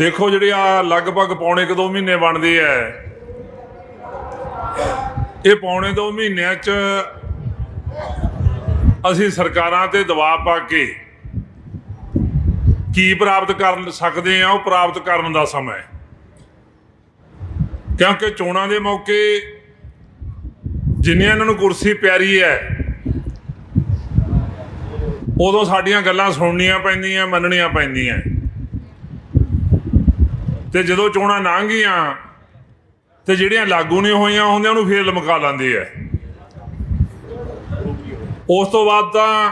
ਦੇਖੋ ਜਿਹੜੇ ਆ ਲਗਭਗ ਪੌਣੇ ਕੁ ਦੋ ਮਹੀਨੇ ਬਣਦੇ ਐ। ਇਹ ਪੌਣੇ ਦੋ ਮਹੀਨਿਆਂ ਚ ਅਸੀਂ ਸਰਕਾਰਾਂ ਤੇ ਦਬਾਅ ਪਾ ਕੇ ਕੀ ਪ੍ਰਾਪਤ ਕਰ ਸਕਦੇ ਆ, ਉਹ ਪ੍ਰਾਪਤ ਕਰਨ ਦਾ ਸਮਾਂ ਹੈ ਕਿਉਂਕਿ ਚੋਣਾਂ ਦੇ ਮੌਕੇ ਜਿੰਨੇ ਇਹਨਾਂ ਨੂੰ ਕੁਰਸੀ ਪਿਆਰੀ ਹੈ ਉਦੋਂ ਸਾਡੀਆਂ ਗੱਲਾਂ ਸੁਣਨੀਆਂ ਪੈਂਦੀਆਂ, ਮੰਨਣੀਆਂ ਪੈਂਦੀਆਂ। ਤੇ ਜਦੋਂ ਚੋਣਾਂ ਲੰਘ ਗਈਆਂ ਤੇ ਜਿਹੜੀਆਂ ਲਾਗੂ ਨਹੀਂ ਹੋਈਆਂ ਹੁੰਦੀਆਂ ਉਹਨੂੰ ਫੇਰ ਲਮਕਾ ਲੈਂਦੇ ਆ ਉਸ ਤੋਂ ਬਾਅਦ ਤਾਂ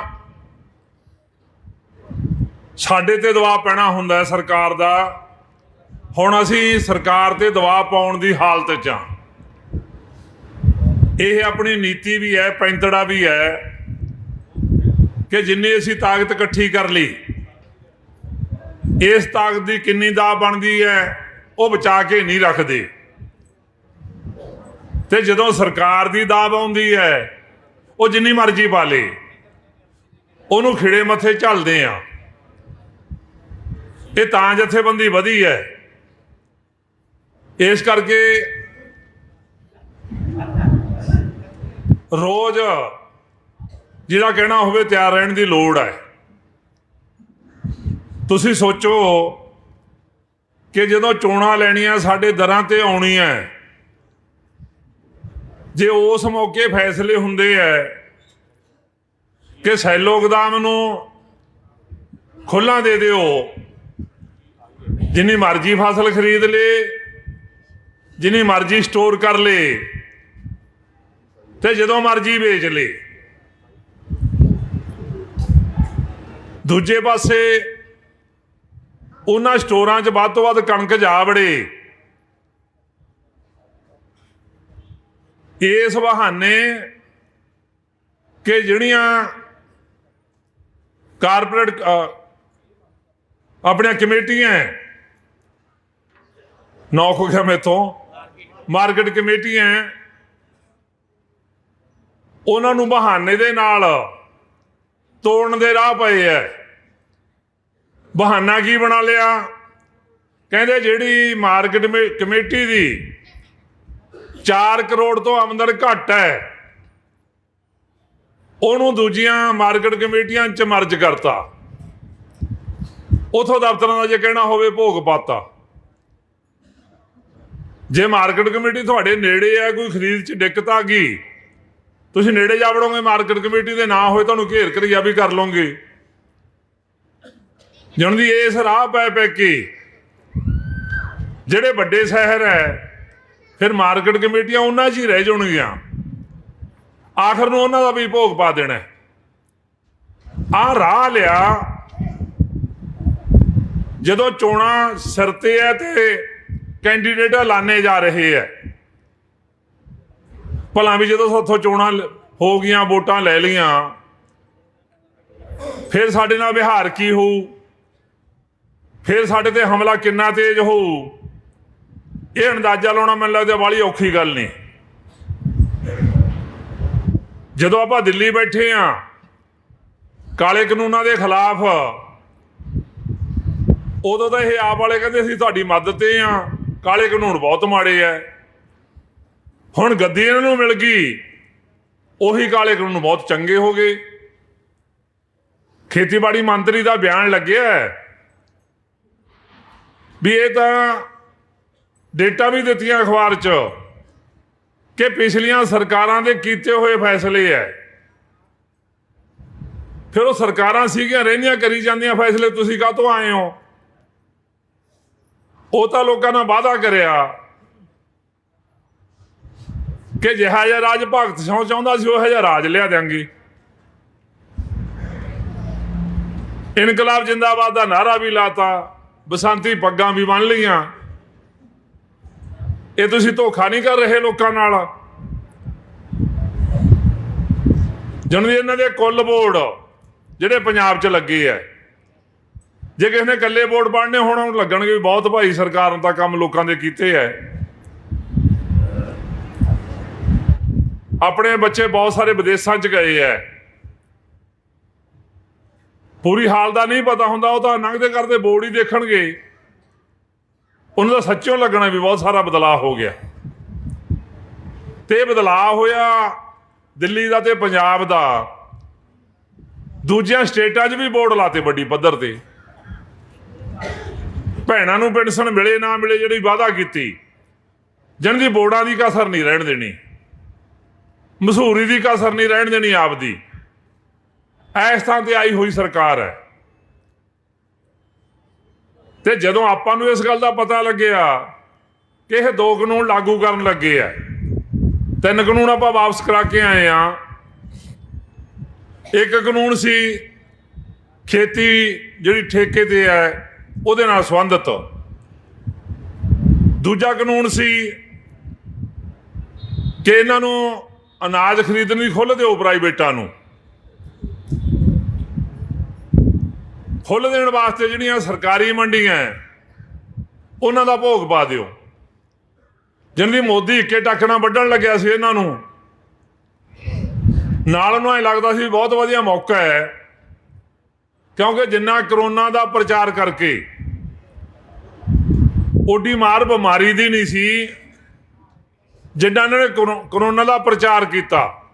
ਸਾਡੇ ਤੇ ਦਬਾਅ ਪੈਣਾ ਹੁੰਦਾ ਸਰਕਾਰ ਦਾ। ਹੁਣ ਅਸੀਂ ਸਰਕਾਰ ਤੇ ਦਬਾਅ ਪਾਉਣ ਦੀ ਹਾਲਤ 'ਚ ਆ ਇਹ ਆਪਣੀ ਨੀਤੀ ਵੀ ਹੈ, ਪੈਂਤੜਾ ਵੀ ਹੈ ਕਿ ਜਿੰਨੀ ਅਸੀਂ ਤਾਕਤ ਇਕੱਠੀ ਕਰ ਲਈ ਇਸ ਤਾਕਤ ਦੀ ਕਿੰਨੀ ਦਾ ਬਣਦੀ ਹੈ, ਉਹ ਬਚਾ ਕੇ ਨਹੀਂ ਰੱਖਦੇ। ਤੇ ਜਦੋਂ ਸਰਕਾਰ ਦੀ ਦਾਬ ਆਉਂਦੀ ਹੈ, ਉਹ ਜਿੰਨੀ ਮਰਜ਼ੀ ਪਾ ਲੇ, ਉਹਨੂੰ ਖਿੜੇ ਮੱਥੇ ਝੱਲਦੇ ਆ। ਇਹ ਤਾਂ ਜਥੇਬੰਦੀ ਵਧੀ ਹੈ। ਇਸ ਕਰਕੇ ਰੋਜ਼ ਜਿਹਦਾ ਕਹਿਣਾ ਹੋਵੇ ਤਿਆਰ ਰਹਿਣ ਦੀ ਲੋੜ ਹੈ। ਤੁਸੀਂ ਸੋਚੋ ਕਿ ਜਦੋਂ ਚੋਣਾਂ ਲੈਣੀਆਂ ਸਾਡੇ ਦਰਾਂ ਤੇ ਆਉਣੀਆਂ ਜੇ ਉਸ ਮੌਕੇ ਫੈਸਲੇ ਹੁੰਦੇ ਐ ਕਿ ਸੈਲੋ ਗਦਾਮ ਨੂੰ ਖੁੱਲਾ ਦੇ ਦਿਓ, ਜਿੰਨੀ ਮਰਜ਼ੀ ਫਸਲ ਖਰੀਦ ਲੇ, ਜਿੰਨੀ ਮਰਜ਼ੀ ਸਟੋਰ ਕਰ ਲੇ, ਤੇ ਜਦੋਂ ਮਰਜ਼ੀ ਵੇਚ ਲੇ। ਦੂਜੇ ਪਾਸੇ ਉਹਨਾਂ ਸਟੋਰਾਂ 'ਚ ਵੱਧ ਤੋਂ ਵੱਧ ਕਣਕ ਜਾ ਵੜੇ। ਇਸ ਬਹਾਨੇ ਕਿ ਜਿਹੜੀਆਂ ਕਾਰਪੋਰੇਟ ਆਪਣੀਆਂ ਕਮੇਟੀਆਂ ਹੈ, ਨੌਕ ਹੋ ਗਿਆ ਮੇਥੋਂ ਮਾਰਕੀਟ ਕਮੇਟੀਆਂ ਉਹਨਾਂ ਨੂੰ ਬਹਾਨੇ ਦੇ ਨਾਲ ਤੋੜਨ ਦੇ ਰਾਹ ਪਏ ਐ। ਬਹਾਨਾ ਕੀ ਬਣਾ ਲਿਆ? ਕਹਿੰਦੇ ਜਿਹੜੀ ਮਾਰਕੀਟ ਮੇ- ਕਮੇਟੀ ਦੀ 4 ਕਰੋੜ ਤੋਂ ਆਮਦਨ ਘੱਟ ਹੈ, ਉਹਨੂੰ ਦੂਜੀਆਂ ਮਾਰਕੀਟ ਕਮੇਟੀਆਂ ਚ ਮਰਜ ਕਰਤਾ। ਉਥੋਂ ਦਫ਼ਤਰਾਂ ਦਾ ਜੇ ਕਹਿਣਾ ਹੋਵੇ ਭੋਗ ਪਾਤਾ। ਜੇ ਮਾਰਕੀਟ ਕਮੇਟੀ ਤੁਹਾਡੇ ਨੇੜੇ ਹੈ, ਕੋਈ ਖਰੀਦ ਚ ਦਿੱਕਤ ਆ ਗਈ, ਤੁਸੀਂ ਨੇੜੇ ਜਾ ਵੜੋਗੇ ਮਾਰਕੀਟ ਕਮੇਟੀ ਦੇ ਨਾ ਹੋਏ, ਤੁਹਾਨੂੰ ਘੇਰ ਕਰਿਆ ਵੀ ਕਰ ਲਓਗੇ। ਜਣ ਦੀ ਇਸ ਰਾਹ ਪੈ ਪੈ ਕੇ ਜਿਹੜੇ ਵੱਡੇ ਸ਼ਹਿਰ ਹੈ, ਫਿਰ ਮਾਰਕੀਟ ਕਮੇਟੀਆਂ ਉਹਨਾਂ 'ਚ ਹੀ ਰਹਿ ਜਾਣਗੀਆਂ। ਆਖਰ ਨੂੰ ਉਹਨਾਂ ਦਾ ਵੀ ਭੋਗ ਪਾ ਦੇਣਾ ਆ ਰਾਹ ਲਿਆ, ਜਦੋਂ ਚੋਣਾਂ ਸਿਰ ਤੇ ਹੈ ਤੇ ਕੈਂਡੀਡੇਟ ਐਲਾਨੇ ਜਾ ਰਹੇ ਹੈ। ਭਲਾ ਵੀ ਜਦੋਂ ਸਾਥੋਂ ਚੋਣਾਂ ਹੋ ਗਈਆਂ, ਵੋਟਾਂ ਲੈ ਲਈਆਂ, ਫਿਰ ਸਾਡੇ ਨਾਲ ਵਿਹਾਰ ਕੀ ਹੋਊ? ਫਿਰ ਸਾਡੇ ਤੇ ਹਮਲਾ ਕਿੰਨਾ ਤੇਜ਼ ਹੋਊ? ਇਹ ਅੰਦਾਜ਼ਾ ਲਾਉਣਾ ਮੈਨੂੰ ਲੱਗਦਾ ਬਾਲੀ ਔਖੀ ਗੱਲ ਨਹੀਂ। ਜਦੋਂ ਆਪਾਂ ਦਿੱਲੀ ਬੈਠੇ ਆ, ਕਾਲੇ ਕਾਨੂੰਨਾਂ ਦੇ ਖਿਲਾਫ, ਉਦੋਂ ਤਾਂ ਇਹ ਆਪ ਵਾਲੇ ਕਹਿੰਦੇ ਸੀ, ਤੁਹਾਡੀ ਮਦਦ ਤੇ ਆ, ਕਾਲੇ ਕਾਨੂੰਨ ਬਹੁਤ ਮਾੜੇ ਆ ਹੁਣ ਗੱਦੀ ਇਹਨਾਂ ਨੂੰ ਮਿਲ ਗਈ, ਉਹੀ ਕਾਲੇ ਕਾਨੂੰਨ ਬਹੁਤ ਚੰਗੇ ਹੋ ਗਏ। ਖੇਤੀਬਾੜੀ ਮੰਤਰੀ ਦਾ ਬਿਆਨ ਲੱਗਿਆ ਹੈ ਵੀ ਇਹ ਤਾਂ ਡੇਟਾ ਵੀ ਦਿੱਤੀਆਂ ਅਖਬਾਰ 'ਚ ਕਿ ਪਿਛਲੀਆਂ ਸਰਕਾਰਾਂ ਦੇ ਕੀਤੇ ਹੋਏ ਫੈਸਲੇ ਐ। ਫਿਰ ਉਹ ਸਰਕਾਰਾਂ ਸੀਗੀਆਂ, ਰਹਿੰਦੀਆਂ, ਕਰੀ ਜਾਂਦੀਆਂ ਫੈਸਲੇ, ਤੁਸੀਂ ਕਾਹ ਤੋਂ ਆਏ ਹੋ? ਉਹ ਤਾਂ ਲੋਕਾਂ ਨਾਲ ਵਾਅਦਾ ਕਰਿਆ ਕਿ ਜਿਹਾ ਜਿਹਾ ਰਾਜ ਭਗਤ ਸਿੰਘ ਚਾਹੁੰਦਾ ਸੀ, ਉਹ ਜਿਹਾ ਰਾਜ ਲਿਆ ਦਿਆਂਗੇ। ਇਨਕਲਾਬ ਜਿੰਦਾਬਾਦ ਦਾ ਨਾਰਾ ਵੀ ਲਾਤਾ। ਬਸੰਤੀ ਪੱਗਾਂ ਵੀ ਬੰਨ ਲਈਆਂ। ਇਹ ਤੁਸੀਂ ਧੋਖਾ ਨਹੀਂ ਕਰ ਰਹੇ ਲੋਕਾਂ ਨਾਲ। ਜਨਵੀ ਇਹਨਾਂ ਦੇ ਕੁੱਲ ਬੋਰਡ ਜਿਹੜੇ ਪੰਜਾਬ 'ਚ ਲੱਗੇ ਆ। ਜੇ ਕਿਸੇ ਨੇ ਇਕੱਲੇ ਬੋਰਡ ਬਣਨੇ ਹੋਣ, ਉਹ ਲੱਗਣਗੇ ਵੀ ਬਹੁਤ ਭਾਈ ਸਰਕਾਰ ਨੇ ਤਾਂ ਕੰਮ ਲੋਕਾਂ ਦੇ ਕੀਤੇ ਐ ਆਪਣੇ ਬੱਚੇ ਬਹੁਤ ਸਾਰੇ ਵਿਦੇਸ਼ਾਂ 'ਚ ਗਏ ਐ ਪੂਰੀ ਹਾਲ ਦਾ ਨਹੀਂ ਪਤਾ ਹੁੰਦਾ, ਉਹ ਤਾਂ ਲੰਘਦੇ ਕਰਦੇ ਬੋਰਡ ਹੀ ਦੇਖਣਗੇ। ਉਹਨਾਂ ਦਾ ਸੱਚੋਂ ਲੱਗਣਾ ਵੀ ਬਹੁਤ ਸਾਰਾ ਬਦਲਾਅ ਹੋ ਗਿਆ। ਤੇ ਬਦਲਾਅ ਹੋਇਆ ਦਿੱਲੀ ਦਾ ਤੇ ਪੰਜਾਬ ਦਾ। ਦੂਜੀਆਂ ਸਟੇਟਾਂ 'ਚ ਵੀ ਬੋਰਡ ਲਾਤੇ ਵੱਡੀ ਪੱਧਰ ਤੇ। ਭੈਣਾਂ ਨੂੰ ਪੈਨਸ਼ਨ ਮਿਲੇ ਨਾ ਮਿਲੇ ਜਿਹੜੀ ਵਾਅਦਾ ਕੀਤੀ ਜਨ ਦੀ ਬੋਰਡਾਂ ਦੀ ਕਸਰ ਨਹੀਂ ਰਹਿਣ ਦੇਣੀ ਮਸ਼ਹੂਰੀ ਦੀ ਕਸਰ ਨਹੀਂ ਰਹਿਣ ਦੇਣੀ ਆਪ ਦੀ ਇਸ ਥਾਂ ਤੇ ਆਈ ਹੋਈ ਸਰਕਾਰ ਹੈ। ਤੇ ਜਦੋਂ ਆਪਾਂ ਨੂੰ ਇਸ ਗੱਲ ਦਾ ਪਤਾ ਲੱਗਿਆ ਕਿ ਇਹ ਦੋ ਕਾਨੂੰਨ ਲਾਗੂ ਕਰਨ ਲੱਗੇ ਆ, ਤਿੰਨ ਕਾਨੂੰਨ ਆਪਾਂ ਵਾਪਸ ਕਰਾ ਕੇ ਆਏ ਆ। ਇੱਕ ਕਾਨੂੰਨ ਸੀ ਖੇਤੀ ਜਿਹੜੀ ਠੇਕੇ ਤੇ ਹੈ, ਉਹਦੇ ਨਾਲ ਸੰਬੰਧਿਤ। ਦੂਜਾ ਕਾਨੂੰਨ ਸੀ ਕਿ ਇਹਨਾਂ ਨੂੰ ਅਨਾਜ ਖਰੀਦਣ ਦੀ ਖੁੱਲ੍ਹ ਦਿਓ ਪ੍ਰਾਈਵੇਟਾਂ ਨੂੰ। ਖੁੱਲ੍ਹ ਦੇਣ ਵਾਸਤੇ ਜਿਹੜੀਆਂ ਸਰਕਾਰੀ ਮੰਡੀਆਂ ਉਹਨਾਂ ਦਾ ਭੋਗ ਪਾ ਦਿਓ। ਜਿੰਦੀ ਮੋਦੀ ਇੱਕੇ ਟੱਕ ਨਾਲ ਵੱਢਣ ਲੱਗਿਆ ਸੀ ਇਹਨਾਂ ਨੂੰ। ਨਾਲ ਉਹਨੂੰ ਐ ਲੱਗਦਾ ਸੀ ਬਹੁਤ ਵਧੀਆ ਮੌਕਾ ਹੈ ਕਿਉਂਕਿ ਜਿੰਨਾ ਕਰੋਨਾ ਦਾ ਪ੍ਰਚਾਰ ਕਰਕੇ ਓਡੀ ਮਾਰ ਬਿਮਾਰੀ ਦੀ ਨਹੀਂ ਸੀ, ਜਿੱਦਾਂ ਇਹਨਾਂ ਨੇ ਕਰੋ- ਕਰੋਨਾ ਦਾ ਪ੍ਰਚਾਰ ਕੀਤਾ।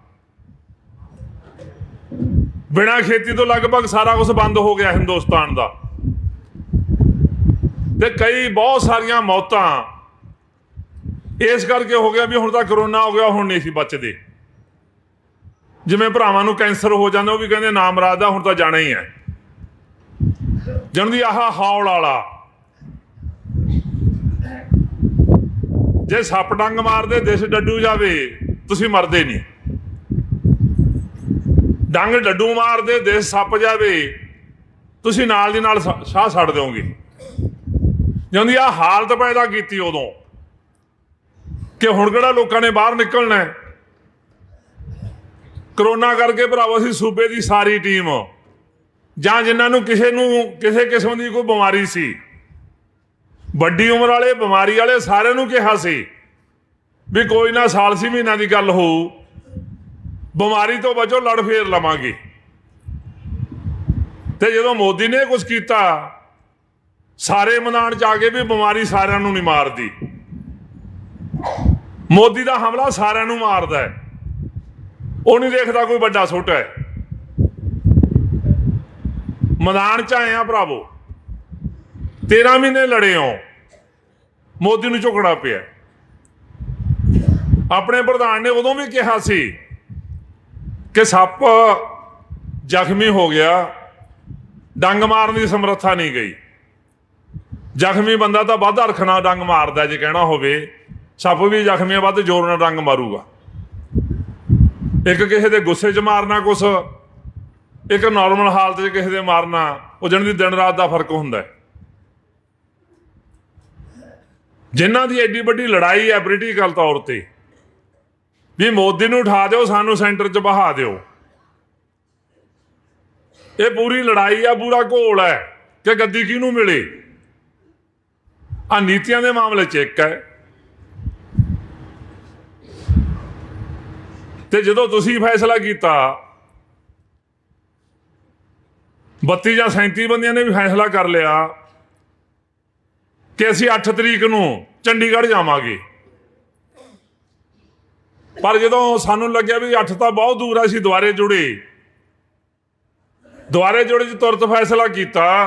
ਬਿਨਾਂ ਖੇਤੀ ਤੋਂ ਲਗਭਗ ਸਾਰਾ ਕੁਝ ਬੰਦ ਹੋ ਗਿਆ ਹਿੰਦੁਸਤਾਨ ਦਾ। ਤੇ ਕਈ ਬਹੁਤ ਸਾਰੀਆਂ ਮੌਤਾਂ ਇਸ ਕਰਕੇ ਹੋ ਗਿਆ ਵੀ ਹੁਣ ਤਾਂ ਕਰੋਨਾ ਹੋ ਗਿਆ, ਹੁਣ ਨਹੀਂ ਸੀ ਬਚਦੇ। ਜਿਵੇਂ ਭਰਾਵਾਂ ਨੂੰ ਕੈਂਸਰ ਹੋ ਜਾਂਦਾ, ਉਹ ਵੀ ਕਹਿੰਦੇ ਨਾਮ ਰਾਜ ਦਾ, ਹੁਣ ਤਾਂ ਜਾਣਾ ਹੀ ਹੈ। ਜਨਦੀ ਆਹ ਹੌਲ ਵਾਲਾ। ਜੇ ਸੱਪ ਡੰਗ ਮਾਰਦੇ, ਦਿਸ ਡੱਡੂ ਜਾਵੇ, ਤੁਸੀਂ ਮਰਦੇ ਨਹੀਂ। ਡੰਗ ਡੱਡੂ ਮਾਰਦੇ, ਦਿਸ ਸੱਪ ਜਾਵੇ, ਤੁਸੀਂ ਨਾਲ ਦੀ ਨਾਲ ਸ- ਸਾਹ ਛੱਡ ਦਿਓਗੇ। ਜਾਂਦੀ ਆ ਹਾਲਤ ਪੈਦਾ ਕੀਤੀ ਉਦੋਂ, ਕਿ ਹੁਣ ਕਿਹੜਾ ਲੋਕਾਂ ਨੇ ਬਾਹਰ ਨਿਕਲਣਾ ਹੈ। ਕਰੋਨਾ ਕਰਕੇ ਭਰਾਵੋ, ਅਸੀਂ ਸੂਬੇ ਦੀ ਸਾਰੀ ਟੀਮ, ਜਾਂ ਜਿਨ੍ਹਾਂ ਨੂੰ ਕਿਸੇ ਨੂੰ, ਕਿਸੇ ਕਿਸਮ ਦੀ ਕੋਈ ਬਿਮਾਰੀ ਸੀ। ਵੱਡੀ ਉਮਰ ਵਾਲੇ, ਬਿਮਾਰੀ ਵਾਲੇ ਸਾਰਿਆਂ ਨੂੰ ਕਿਹਾ ਸੀ, ਵੀ ਕੋਈ ਨਾ ਸਾਲ ਸੀ ਮਹੀਨਾ ਦੀ ਗੱਲ ਹੋਊ। ਬਿਮਾਰੀ ਤੋਂ ਬਚੋ, ਲੜ ਫੇਰ ਲਵਾਂਗੇ। ਤੇ ਜਦੋਂ ਮੋਦੀ ਨੇ ਕੁਝ ਕੀਤਾ, ਸਾਰੇ ਮੈਦਾਨ ਚ ਆ ਗਏ ਵੀ ਬਿਮਾਰੀ ਸਾਰਿਆਂ ਨੂੰ ਨਹੀਂ ਮਾਰਦੀ। ਮੋਦੀ ਦਾ ਹਮਲਾ ਸਾਰਿਆਂ ਨੂੰ ਮਾਰਦਾ ਹੈ। ਉਹ ਨਹੀਂ ਦੇਖਦਾ ਕੋਈ ਵੱਡਾ ਛੋਟਾ ਹੈ। ਮੈਦਾਨ ਚ ਆਏ ਆ ਭਰਾਵੋ। 13 ਮਹੀਨੇ ਲੜੇ ਹੋ। ਮੋਦੀ ਨੂੰ ਝੁਕਣਾ ਪਿਆ। ਆਪਣੇ ਪ੍ਰਧਾਨ ਨੇ ਉਦੋਂ ਵੀ ਕਿਹਾ ਸੀ ਕਿ ਸੱਪ ਜ਼ਖਮੀ ਹੋ ਗਿਆ, ਡੰਗ ਮਾਰਨ ਦੀ ਸਮਰੱਥਾ ਨਹੀਂ ਗਈ। ਜ਼ਖਮੀ ਬੰਦਾ ਤਾਂ ਵੱਧ ਹਰਖਣਾ ਡੰਗ ਮਾਰਦਾ ਜੇ ਕਹਿਣਾ ਹੋਵੇ। ਸੱਪ ਵੀ ਜ਼ਖਮੀ ਵੱਧ ਜ਼ੋਰ ਨਾਲ ਡੰਗ ਮਾਰੂਗਾ। ਇੱਕ ਕਿਸੇ ਦੇ ਗੁੱਸੇ 'ਚ ਮਾਰਨਾ ਕੁਛ, ਇੱਕ ਨਾਰਮਲ ਹਾਲਤ 'ਚ ਕਿਸੇ ਦੇ ਮਾਰਨਾ, ਉਹ ਜਣ ਦੀ ਦਿਨ ਰਾਤ ਦਾ ਫ਼ਰਕ ਹੁੰਦਾ ਹੈ। ਜਿਨ੍ਹਾਂ ਦੀ ਐਡੀ ਵੱਡੀ ਲੜਾਈ ਹੈ ਪੋਲੀਟੀਕਲ ਤੌਰ ਤੇ ਵੀ ਮੋਦੀ ਨੂੰ ਉਠਾ ਦਿਓ, ਸਾਨੂੰ ਸੈਂਟਰ 'ਚ ਬਹਾ ਦਿਓ। ਇਹ ਪੂਰੀ ਲੜਾਈ ਆ, ਪੂਰਾ ਘੋਲ ਹੈ ਕਿ ਗੱਦੀ ਕਿਹਨੂੰ ਮਿਲੇ? ਆ ਨੀਤੀਆਂ ਦੇ ਮਾਮਲੇ 'ਚ ਇੱਕ ਹੈ। ਤੇ ਜਦੋਂ ਤੁਸੀਂ ਫੈਸਲਾ ਕੀਤਾ 32 ਜਾਂ 37 ਬੰਦਿਆਂ ਨੇ ਵੀ ਫੈਸਲਾ ਕਰ ਲਿਆ ਕਿ ਅਸੀਂ 8 ਤਰੀਕ ਨੂੰ ਚੰਡੀਗੜ੍ਹ ਜਾਵਾਂਗੇ। ਪਰ ਜਦੋਂ ਸਾਨੂੰ ਲੱਗਿਆ ਵੀ 8 ਤਾਂ ਬਹੁਤ ਦੂਰ ਆ, ਅਸੀਂ ਦੁਬਾਰੇ ਜੁੜੇ। ਦੁਬਾਰੇ ਜੁੜੇ ਚ ਤੁਰਤ ਫੈਸਲਾ ਕੀਤਾ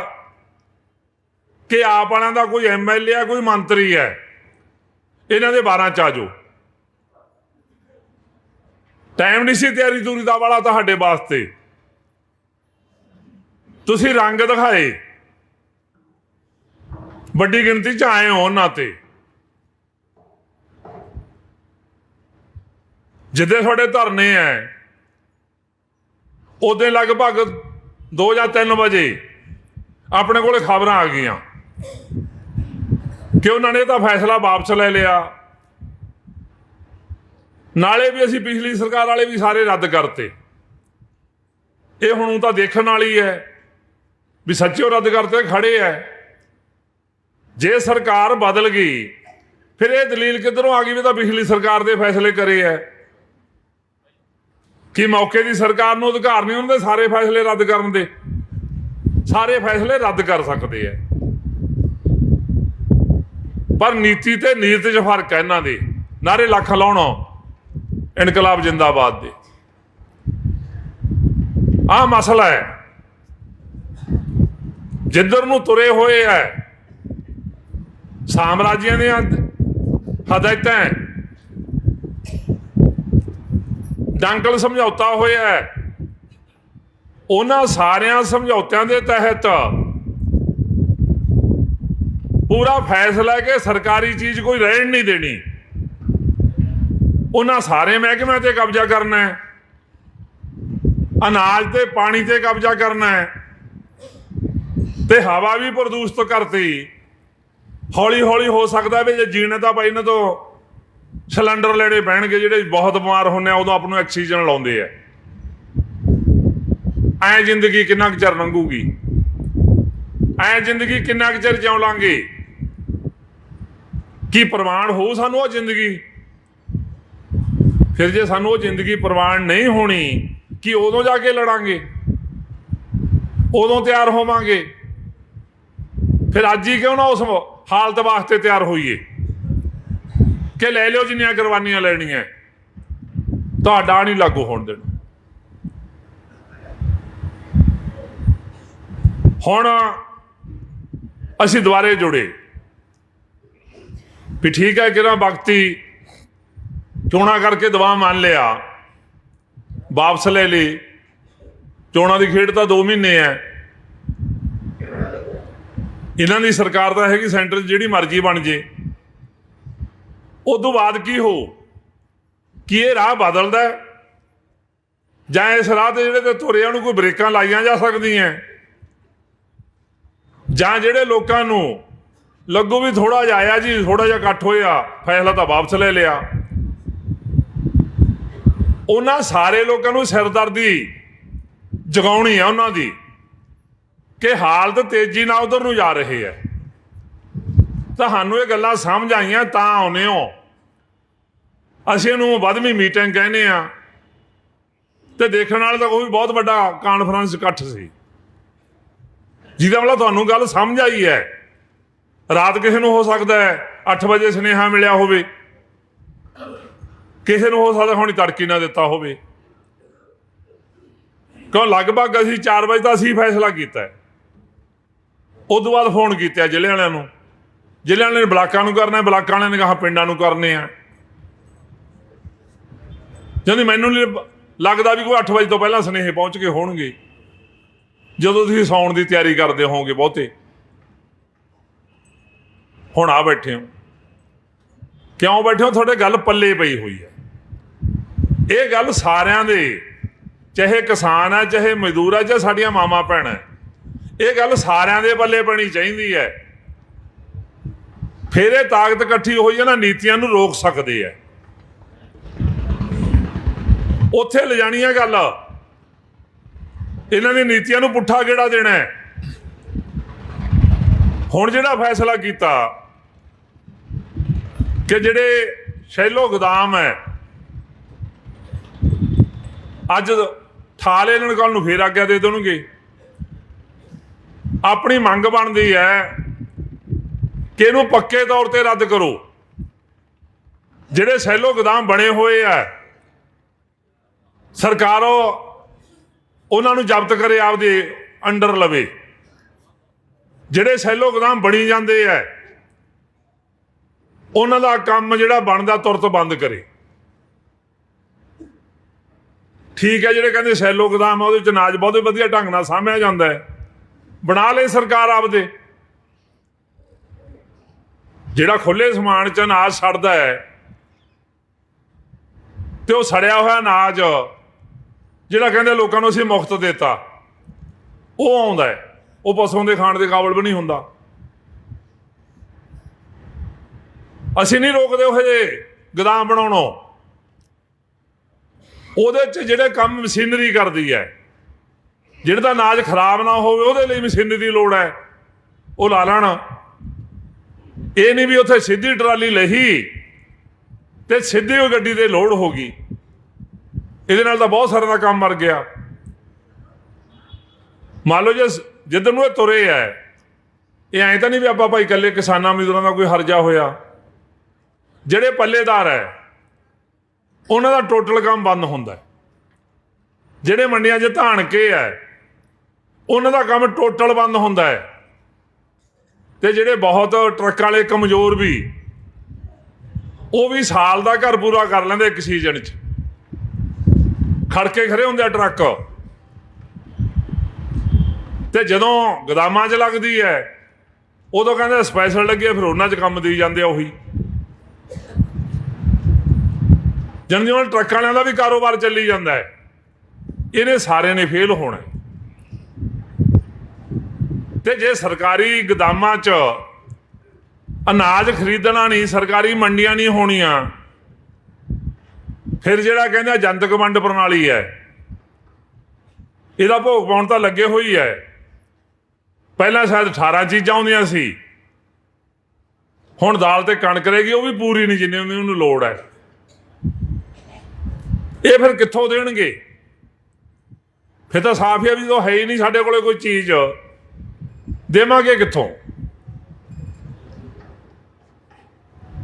ਕਿ ਆਪ ਵਾਲਿਆਂ ਦਾ ਕੋਈ ਐਮਐਲਏ ਆ, ਕੋਈ ਮੰਤਰੀ ਹੈ। ਇਹਨਾਂ ਦੇ 12 ਚ ਆ ਜਾਓ। ਟਾਈਮ ਨਹੀਂ ਸੀ ਤਿਆਰੀ ਦੂਰੀ ਦਾ ਵਾਲਾ ਤੁਹਾਡੇ ਵਾਸਤੇ। ਤੁਸੀਂ ਰੰਗ ਦਿਖਾਏ। ਵੱਡੀ ਗਿਣਤੀ ਚ ਆਏ ਹੋ ਉਹਨਾਂ ਤੇ। ਜਿੱਦੇ ਤੁਹਾਡੇ ਧਰਨੇ ਐ, ਉਹਦੇ ਲਗਭਗ 2 ਜਾਂ 3 ਵਜੇ ਆਪਣੇ ਕੋਲੇ ਖਬਰਾਂ ਆ ਗਈਆਂ ਕਿ ਉਹਨਾਂ ਨੇ ਤਾਂ ਫੈਸਲਾ ਵਾਪਸ ਲੈ ਲਿਆ। ਨਾਲੇ ਵੀ ਅਸੀਂ ਪਿਛਲੀ ਸਰਕਾਰ ਵਾਲੇ ਵੀ ਸਾਰੇ ਰੱਦ ਕਰਤੇ। ਇਹ ਹੁਣ ਤਾਂ ਦੇਖਣ ਵਾਲੀ ਹੈ ਵੀ ਸੱਚਿਓ ਰੱਦ ਕਰਤੇ, ਖੜੇ ਐ। ਜੇ ਸਰਕਾਰ ਬਦਲ ਗਈ, ਫਿਰ ਇਹ ਦਲੀਲ ਕਿੱਧਰੋਂ ਆ ਗਈ ਵੀ ਤਾਂ ਪਿਛਲੀ ਸਰਕਾਰ ਦੇ ਫੈਸਲੇ ਕਰੇ ਐ? ਕਿ ਮੌਕੇ ਦੀ ਸਰਕਾਰ ਨੂੰ ਅਧਿਕਾਰ ਨਹੀਂ ਉਹਨਾਂ ਦੇ ਸਾਰੇ ਫੈਸਲੇ ਰੱਦ ਕਰਨ ਦੇ? ਸਾਰੇ ਫੈਸਲੇ ਰੱਦ ਕਰ ਸਕਦੇ ਐ। ਪਰ ਨੀਤੀ ਤੇ ਨੀਤ 'ਚ ਫ਼ਰਕ ਹੈ ਇਹਨਾਂ ਦੇ। ਨਾਰੇ ਲੱਖ ਲਾਉਣਾ, ਇਨਕਲਾਬ ਜਿੰਦਾਬਾਦ ਦੇ। ਆ ਮਸਲਾ ਹੈ ਜਿੱਧਰ ਨੂੰ ਤੁਰੇ ਹੋਏ ਐ, ਸਾਮਰਾਜੀਆਂ ਦੀਆਂ ਹਦਾਇਤਾਂ ਹੈ। ਡੰਕਲ ਸਮਝੌਤਾ ਹੋਇਆ ਹੈ। ਉਹਨਾਂ ਸਾਰਿਆਂ ਸਮਝੌਤਿਆਂ ਦੇ ਤਹਿਤ ਪੂਰਾ ਫੈਸਲਾ ਕਿ ਸਰਕਾਰੀ ਚੀਜ਼ ਕੋਈ ਰਹਿਣ ਨਹੀਂ ਦੇਣੀ। ਉਹਨਾਂ ਸਾਰੇ ਮਹਿਕਮਿਆਂ ਤੇ ਕਬਜ਼ਾ ਕਰਨਾ ਹੈ। ਅਨਾਜ ਤੇ ਪਾਣੀ ਤੇ ਕਬਜ਼ਾ ਕਰਨਾ ਹੈ। ਤੇ ਹਵਾ ਵੀ ਪ੍ਰਦੂਸ਼ਿਤ ਕਰਤੀ। ਹੌਲੀ ਹੌਲੀ ਹੋ ਸਕਦਾ ਵੀ ਜੇ ਜੀਣੇ ਤਾਂ ਭਾਈ ਇਹਨਾਂ ਤੋਂ ਸਿਲੰਡਰ ਲੈਣੇ ਪੈਣਗੇ, ਜਿਹੜੇ ਬਹੁਤ ਬਿਮਾਰ ਹੁੰਨੇ ਆ, ਉਦੋਂ ਆਪ ਨੂੰ ਆਕਸੀਜਨ ਲਾਉਂਦੇ ਆ। ਐ ਜ਼ਿੰਦਗੀ ਕਿੰਨਾ ਕੁ ਚਿਰ ਲੰਘੂਗੀ? ਐ ਜ਼ਿੰਦਗੀ ਕਿੰਨਾ ਕੁ ਚਿਰ ਜਿਉ ਲਾਂਗੇ? ਕੀ ਪ੍ਰਮਾਣ ਹੋ ਸਾਨੂੰ ਉਹ ਜ਼ਿੰਦਗੀ? ਫਿਰ ਜੇ ਸਾਨੂੰ ਉਹ ਜ਼ਿੰਦਗੀ ਪ੍ਰਵਾਨ ਨਹੀਂ ਹੋਣੀ, ਕਿ ਉਦੋਂ ਜਾ ਕੇ ਲੜਾਂਗੇ? ਉਦੋਂ ਤਿਆਰ ਹੋਵਾਂਗੇ? ਫਿਰ ਅੱਜ ਹੀ ਕਿਉਂ ਨਾ ਉਸ ਹਾਲਤ ਵਾਸਤੇ ਤਿਆਰ ਹੋਈਏ? ਕਿ ਲੈ ਲਿਓ ਜਿੰਨੀਆਂ ਕੁਰਬਾਨੀਆਂ ਲੈਣੀਆਂ। ਤੁਹਾਡਾ ਨਹੀਂ ਲਾਗੂ ਹੋਣ ਦੇਣਾ। ਹੁਣ ਅਸੀਂ ਦੁਬਾਰੇ ਜੁੜੇ। ਵੀ ਠੀਕ ਹੈ ਕਿਹੜਾ ਵਕਤੀ ਚੋਣਾ ਕਰਕੇ ਦਵਾ ਮੰਨ ਲਿਆ। ਵਾਪਸ ਲੈ ਲਈ। ਚੋਣਾਂ ਦੀ ਖੇਡ ਤਾਂ 2 ਮਹੀਨੇ ਹੈ। ਇਹਨਾਂ ਦੀ ਸਰਕਾਰ ਤਾਂ ਹੈਗੀ ਸੈਂਟਰ 'ਚ ਜਿਹੜੀ ਮਰਜ਼ੀ ਬਣ ਜੇ। ਉਦੋਂ ਬਾਅਦ ਕੀ ਹੋ? ਕੀ ਇਹ ਰਾਹ ਬਦਲਦਾ ਹੈ? ਜਾਂ ਇਸ ਰਾਹ ਤੇ ਜਿਹੜੇ ਤੇ ਤੁਰਿਆ ਨੂੰ ਕੋਈ ਬ੍ਰੇਕਾਂ ਲਾਈਆਂ ਜਾ ਸਕਦੀਆਂ ਜਾਂ ਜਿਹੜੇ ਲੋਕਾਂ ਨੂੰ ਲੱਗੂ ਵੀ ਥੋੜਾ ਜਿਹਾ ਆਇਆ ਜੀ ਥੋੜਾ ਜਿਹਾ ਇਕੱਠ ਹੋਇਆ, ਫੈਸਲਾ ਤਾਂ ਵਾਪਸ ਲੈ ਲਿਆ। ਉਹਨਾਂ ਸਾਰੇ ਲੋਕਾਂ ਨੂੰ ਸਿਰਦਰਦੀ ਜਗਾਉਣੀ ਆ ਉਹਨਾਂ ਦੀ ਕਿ ਹਾਲਤ ਤੇਜ਼ੀ ਨਾਲ ਉਧਰ ਨੂੰ ਜਾ ਰਹੀ ਹੈ। ਤੁਹਾਨੂੰ ਇਹ ਗੱਲਾਂ ਸਮਝ ਆਈਆਂ ਤਾਂ ਆਉਨੇ ਹੋ। ਅਸੀਂ ਇਹਨੂੰ ਵੱਧਵੀਂ ਮੀਟਿੰਗ ਕਹਿੰਦੇ ਆ ਤੇ ਦੇਖਣ ਵਾਲੇ ਤਾਂ ਕੋਈ ਬਹੁਤ ਵੱਡਾ ਕਾਨਫਰੰਸ ਇਕੱਠ ਸੀ। ਜਿਹਦਾ ਮਤਲਬ ਤੁਹਾਨੂੰ ਗੱਲ ਸਮਝ ਆਈ ਹੈ। ਰਾਤ ਕਿਸੇ ਨੂੰ ਹੋ ਸਕਦਾ ਹੈ 8 ਵਜੇ ਸੁਨੇਹਾ ਮਿਲਿਆ ਹੋਵੇ। ਕਿਸੇ ਨੂੰ ਹੋ ਸਕਦਾ ਹੁਣੀ ਤੜਕੀ ਨਾ ਦਿੱਤਾ ਹੋਵੇ। ਕਿਉਂ ਲਗਭਗ ਅਸੀਂ 4 ਵਜੇ ਦਾ ਅਸੀਂ ਫੈਸਲਾ ਕੀਤਾ ਹੈ। ਉਦੋਂ ਬਾਅਦ ਫੋਨ ਕੀਤਾ ਜ਼ਿਲ੍ਹੇ ਵਾਲਿਆਂ ਨੂੰ। ਜ਼ਿਲ੍ਹਿਆਂ ਵਾਲਿਆਂ ਨੇ ਬਲਾਕਾਂ ਨੂੰ ਕਰਨਾ ਬਲਾਕਾਂ ਵਾਲਿਆਂ ਨੇ ਕਹਾ ਪਿੰਡਾਂ ਨੂੰ ਕਰਨੇ ਆ। ਜਦੋਂ ਮੈਨੂੰ ਨਹੀਂ ਲੱਗਦਾ ਵੀ ਕੋਈ 8 ਵਜੇ ਤੋਂ ਪਹਿਲਾਂ ਸੁਨੇਹੇ ਪਹੁੰਚ ਕੇ ਹੋਣਗੇ। ਜਦੋਂ ਤੁਸੀਂ ਸੌਣ ਦੀ ਤਿਆਰੀ ਕਰਦੇ ਹੋਵੋਗੇ ਬਹੁਤੇ। ਹੁਣ ਆ ਬੈਠੇ ਹੋ। ਕਿਉਂ ਬੈਠੇ ਹੋ? ਤੁਹਾਡੇ ਗੱਲ ਪੱਲੇ ਪਈ ਹੋਈ ਹੈ। ਇਹ ਗੱਲ ਸਾਰਿਆਂ ਦੇ, ਚਾਹੇ ਕਿਸਾਨ ਹੈ, ਚਾਹੇ ਮਜ਼ਦੂਰ ਹੈ ਚਾਹੇ ਸਾਡੀਆਂ ਮਾਮਾ ਭੈਣਾਂ ਇਹ ਗੱਲ ਸਾਰਿਆਂ ਦੇ ਪੱਲੇ ਪੈਣੀ ਚਾਹੀਦੀ ਹੈ। ਫਿਰ ਇਹ ਤਾਕਤ ਇਕੱਠੀ ਹੋਈ ਹੈ ਨਾ, ਨੀਤੀਆਂ ਨੂੰ ਰੋਕ ਸਕਦੇ ਆ ਉੱਥੇ ਲਿਜਾਣੀ ਹੈ ਗੱਲ। ਇਹਨਾਂ ਦੀ ਨੀਤੀਆਂ ਨੂੰ ਪੁੱਠਾ ਕਿਹੜਾ ਦੇਣਾ ਹੈ? ਹੁਣ ਜਿਹੜਾ ਫੈਸਲਾ ਕੀਤਾ ਕਿ ਜਿਹੜੇ ਸ਼ੈਲੋ ਗਦਾਮ ਹੈ, ਅੱਜ ਠਾਲੇ ਇਹਨਾਂ ਕੱਲ ਨੂੰ ਫੇਰ ਆਗਿਆ ਦੇ ਦੇਣਗੇ। ਆਪਣੀ ਮੰਗ ਬਣਦੀ ਹੈ ਕਿ ਇਹਨੂੰ ਪੱਕੇ ਤੌਰ ਤੇ ਰੱਦ ਕਰੋ। ਜਿਹੜੇ ਸੈਲੋ ਗੋਦਾਮ ਬਣੇ ਹੋਏ ਆ, ਸਰਕਾਰ, ਉਹਨਾਂ ਨੂੰ ਜ਼ਬਤ ਕਰੇ ਆਪਦੇ ਅੰਡਰ ਲਵੇ। ਜਿਹੜੇ ਸੈਲੋ ਗੋਦਾਮ ਬਣੀ ਜਾਂਦੇ ਆ, ਉਹਨਾਂ ਦਾ ਕੰਮ ਜਿਹੜਾ ਬਣਦਾ ਤੁਰਤ ਬੰਦ ਕਰੇ। ਠੀਕ ਹੈ, ਜਿਹੜੇ ਕਹਿੰਦੇ ਸੈਲੋ ਗੋਦਾਮ ਆ, ਉਹਦੇ ਚ ਅਨਾਜ ਬਹੁਤ ਵਧੀਆ ਢੰਗ ਨਾਲ ਸਾਂਭਿਆ ਜਾਂਦਾ ਹੈ। ਬਣਾ ਲੈ ਸਰਕਾਰ ਆਪਦੇ। ਜਿਹੜਾ ਖੁੱਲੇ ਸਮਾਨ ਚ ਅਨਾਜ ਸੜਦਾ ਹੈ ਤੇ ਉਹ ਸੜਿਆ ਹੋਇਆ ਅਨਾਜ ਜਿਹੜਾ ਕਹਿੰਦੇ ਲੋਕਾਂ ਨੂੰ ਅਸੀਂ ਮੁਫਤ ਦਿੱਤਾ, ਉਹ ਆਉਂਦਾ ਹੈ। ਉਹ ਪਸ਼ੂਆਂ ਦੇ ਖਾਣ ਦੇ ਕਾਬਲ ਵੀ ਨਹੀਂ ਹੁੰਦਾ। ਅਸੀਂ ਨਹੀਂ ਰੋਕਦੇ ਉਹ ਜੇ ਗਦਾਮ ਬਣਾਉਣੋਂ। ਉਹਦੇ ਚ ਜਿਹੜੇ ਕੰਮ ਮਸ਼ੀਨਰੀ ਕਰਦੀ ਹੈ ਜਿਹੜਾ ਦਾ ਅਨਾਜ ਖਰਾਬ ਨਾ ਹੋਵੇ, ਉਹਦੇ ਲਈ ਮਸ਼ੀਨਰੀ ਦੀ ਲੋੜ ਹੈ। ਉਹ ਲਾ ਲੈਣ। ਇਹ ਨਹੀਂ ਵੀ ਉੱਥੇ ਸਿੱਧੀ ਟਰਾਲੀ ਲਹੀ ਤੇ ਸਿੱਧੀ ਉਹ ਗੱਡੀ ਤੇ ਲੋਡ ਹੋ ਗਈ। ਇਹਦੇ ਨਾਲ ਤਾਂ ਬਹੁਤ ਸਾਰਿਆਂ ਦਾ ਕੰਮ ਮਰ ਗਿਆ। ਮੰਨ ਲਓ ਜੇ ਜਿੱਧਰ ਨੂੰ ਇਹ ਤੁਰੇ ਹੈ ਇਹ ਐਂ ਤਾਂ ਨਹੀਂ ਵੀ ਆਪਾਂ ਭਾਈ ਇਕੱਲੇ ਕਿਸਾਨਾਂ ਮਜ਼ਦੂਰਾਂ ਦਾ ਕੋਈ ਹਰਜਾ ਹੋਇਆ। ਜਿਹੜੇ ਪੱਲੇਦਾਰ ਹੈ ਉਹਨਾਂ ਦਾ ਟੋਟਲ ਕੰਮ ਬੰਦ ਹੁੰਦਾ ਜਿਹੜੇ ਮੰਡੀਆਂ 'ਚ ਧਾਨ ਕੇ ਹੈ ਉਹਨਾਂ ਦਾ ਕੰਮ ਟੋਟਲ ਬੰਦ ਹੁੰਦਾ ਹੈ ਤੇ ਜਿਹੜੇ ਬਹੁਤ ਟਰੱਕ ਵਾਲੇ ਕਮਜ਼ੋਰ ਵੀ, ਉਹ ਵੀ ਸਾਲ ਦਾ ਘਰ ਪੂਰਾ ਕਰ ਲੈਂਦੇ ਇੱਕ ਸੀਜ਼ਨ 'ਚ। ਖੜਕੇ ਖੜੇ ਹੁੰਦੇ ਆ ਟਰੱਕ। ਤੇ ਜਦੋਂ ਗਦਾਮਾਂ 'ਚ ਲੱਗਦੀ ਹੈ ਉਦੋਂ ਕਹਿੰਦੇ ਸਪੈਸ਼ਲ ਲੱਗੇ, ਫਿਰ ਉਹਨਾਂ 'ਚ ਕੰਮ ਦੇਈ ਜਾਂਦੇ ਆ ਉਹੀ। ਜਨਦੀ ਉਹਨਾਂ ਟਰੱਕਾਂ ਵਾਲਿਆਂ ਦਾ ਵੀ ਕਾਰੋਬਾਰ ਚੱਲੀ ਜਾਂਦਾ ਹੈ ਇਹਨੇ ਸਾਰਿਆਂ ਨੇ ਫੇਲ ਹੋਣਾ ਤੇ ਜੇ ਸਰਕਾਰੀ ਗਦਾਮਾਂ 'ਚ ਅਨਾਜ ਖਰੀਦਣਾ ਨਹੀਂ, ਸਰਕਾਰੀ ਮੰਡੀਆਂ ਨਹੀਂ ਹੋਣੀਆਂ, ਫਿਰ ਜਿਹੜਾ ਕਹਿੰਦਾ ਜਨਤਕ ਵੰਡ ਪ੍ਰਣਾਲੀ ਹੈ, ਇਹਦਾ ਭੋਗ ਪਾਉਣ ਤਾਂ ਲੱਗੇ ਹੋਈ ਹੈ। ਪਹਿਲਾਂ ਸ਼ਾਇਦ 18 ਚੀਜ਼ਾਂ ਆਉਂਦੀਆਂ ਸੀ। ਹੁਣ ਦਾਲ ਤੇ ਕਣਕ ਰਹੇਗੀ ਉਹ ਵੀ ਪੂਰੀ ਨਹੀਂ ਜਿੰਨੀ ਉਹਨੂੰ ਲੋੜ ਹੈ। ਇਹ ਫਿਰ ਕਿੱਥੋਂ ਦੇਣਗੇ? ਫਿਰ ਤਾਂ ਸਾਫ਼ ਹੀ ਆ ਵੀ ਜਦੋਂ ਹੈ ਹੀ ਨਹੀਂ ਸਾਡੇ ਕੋਲੇ ਕੋਈ ਚੀਜ਼। ਦੇਵਾਂਗੇ ਕਿੱਥੋਂ?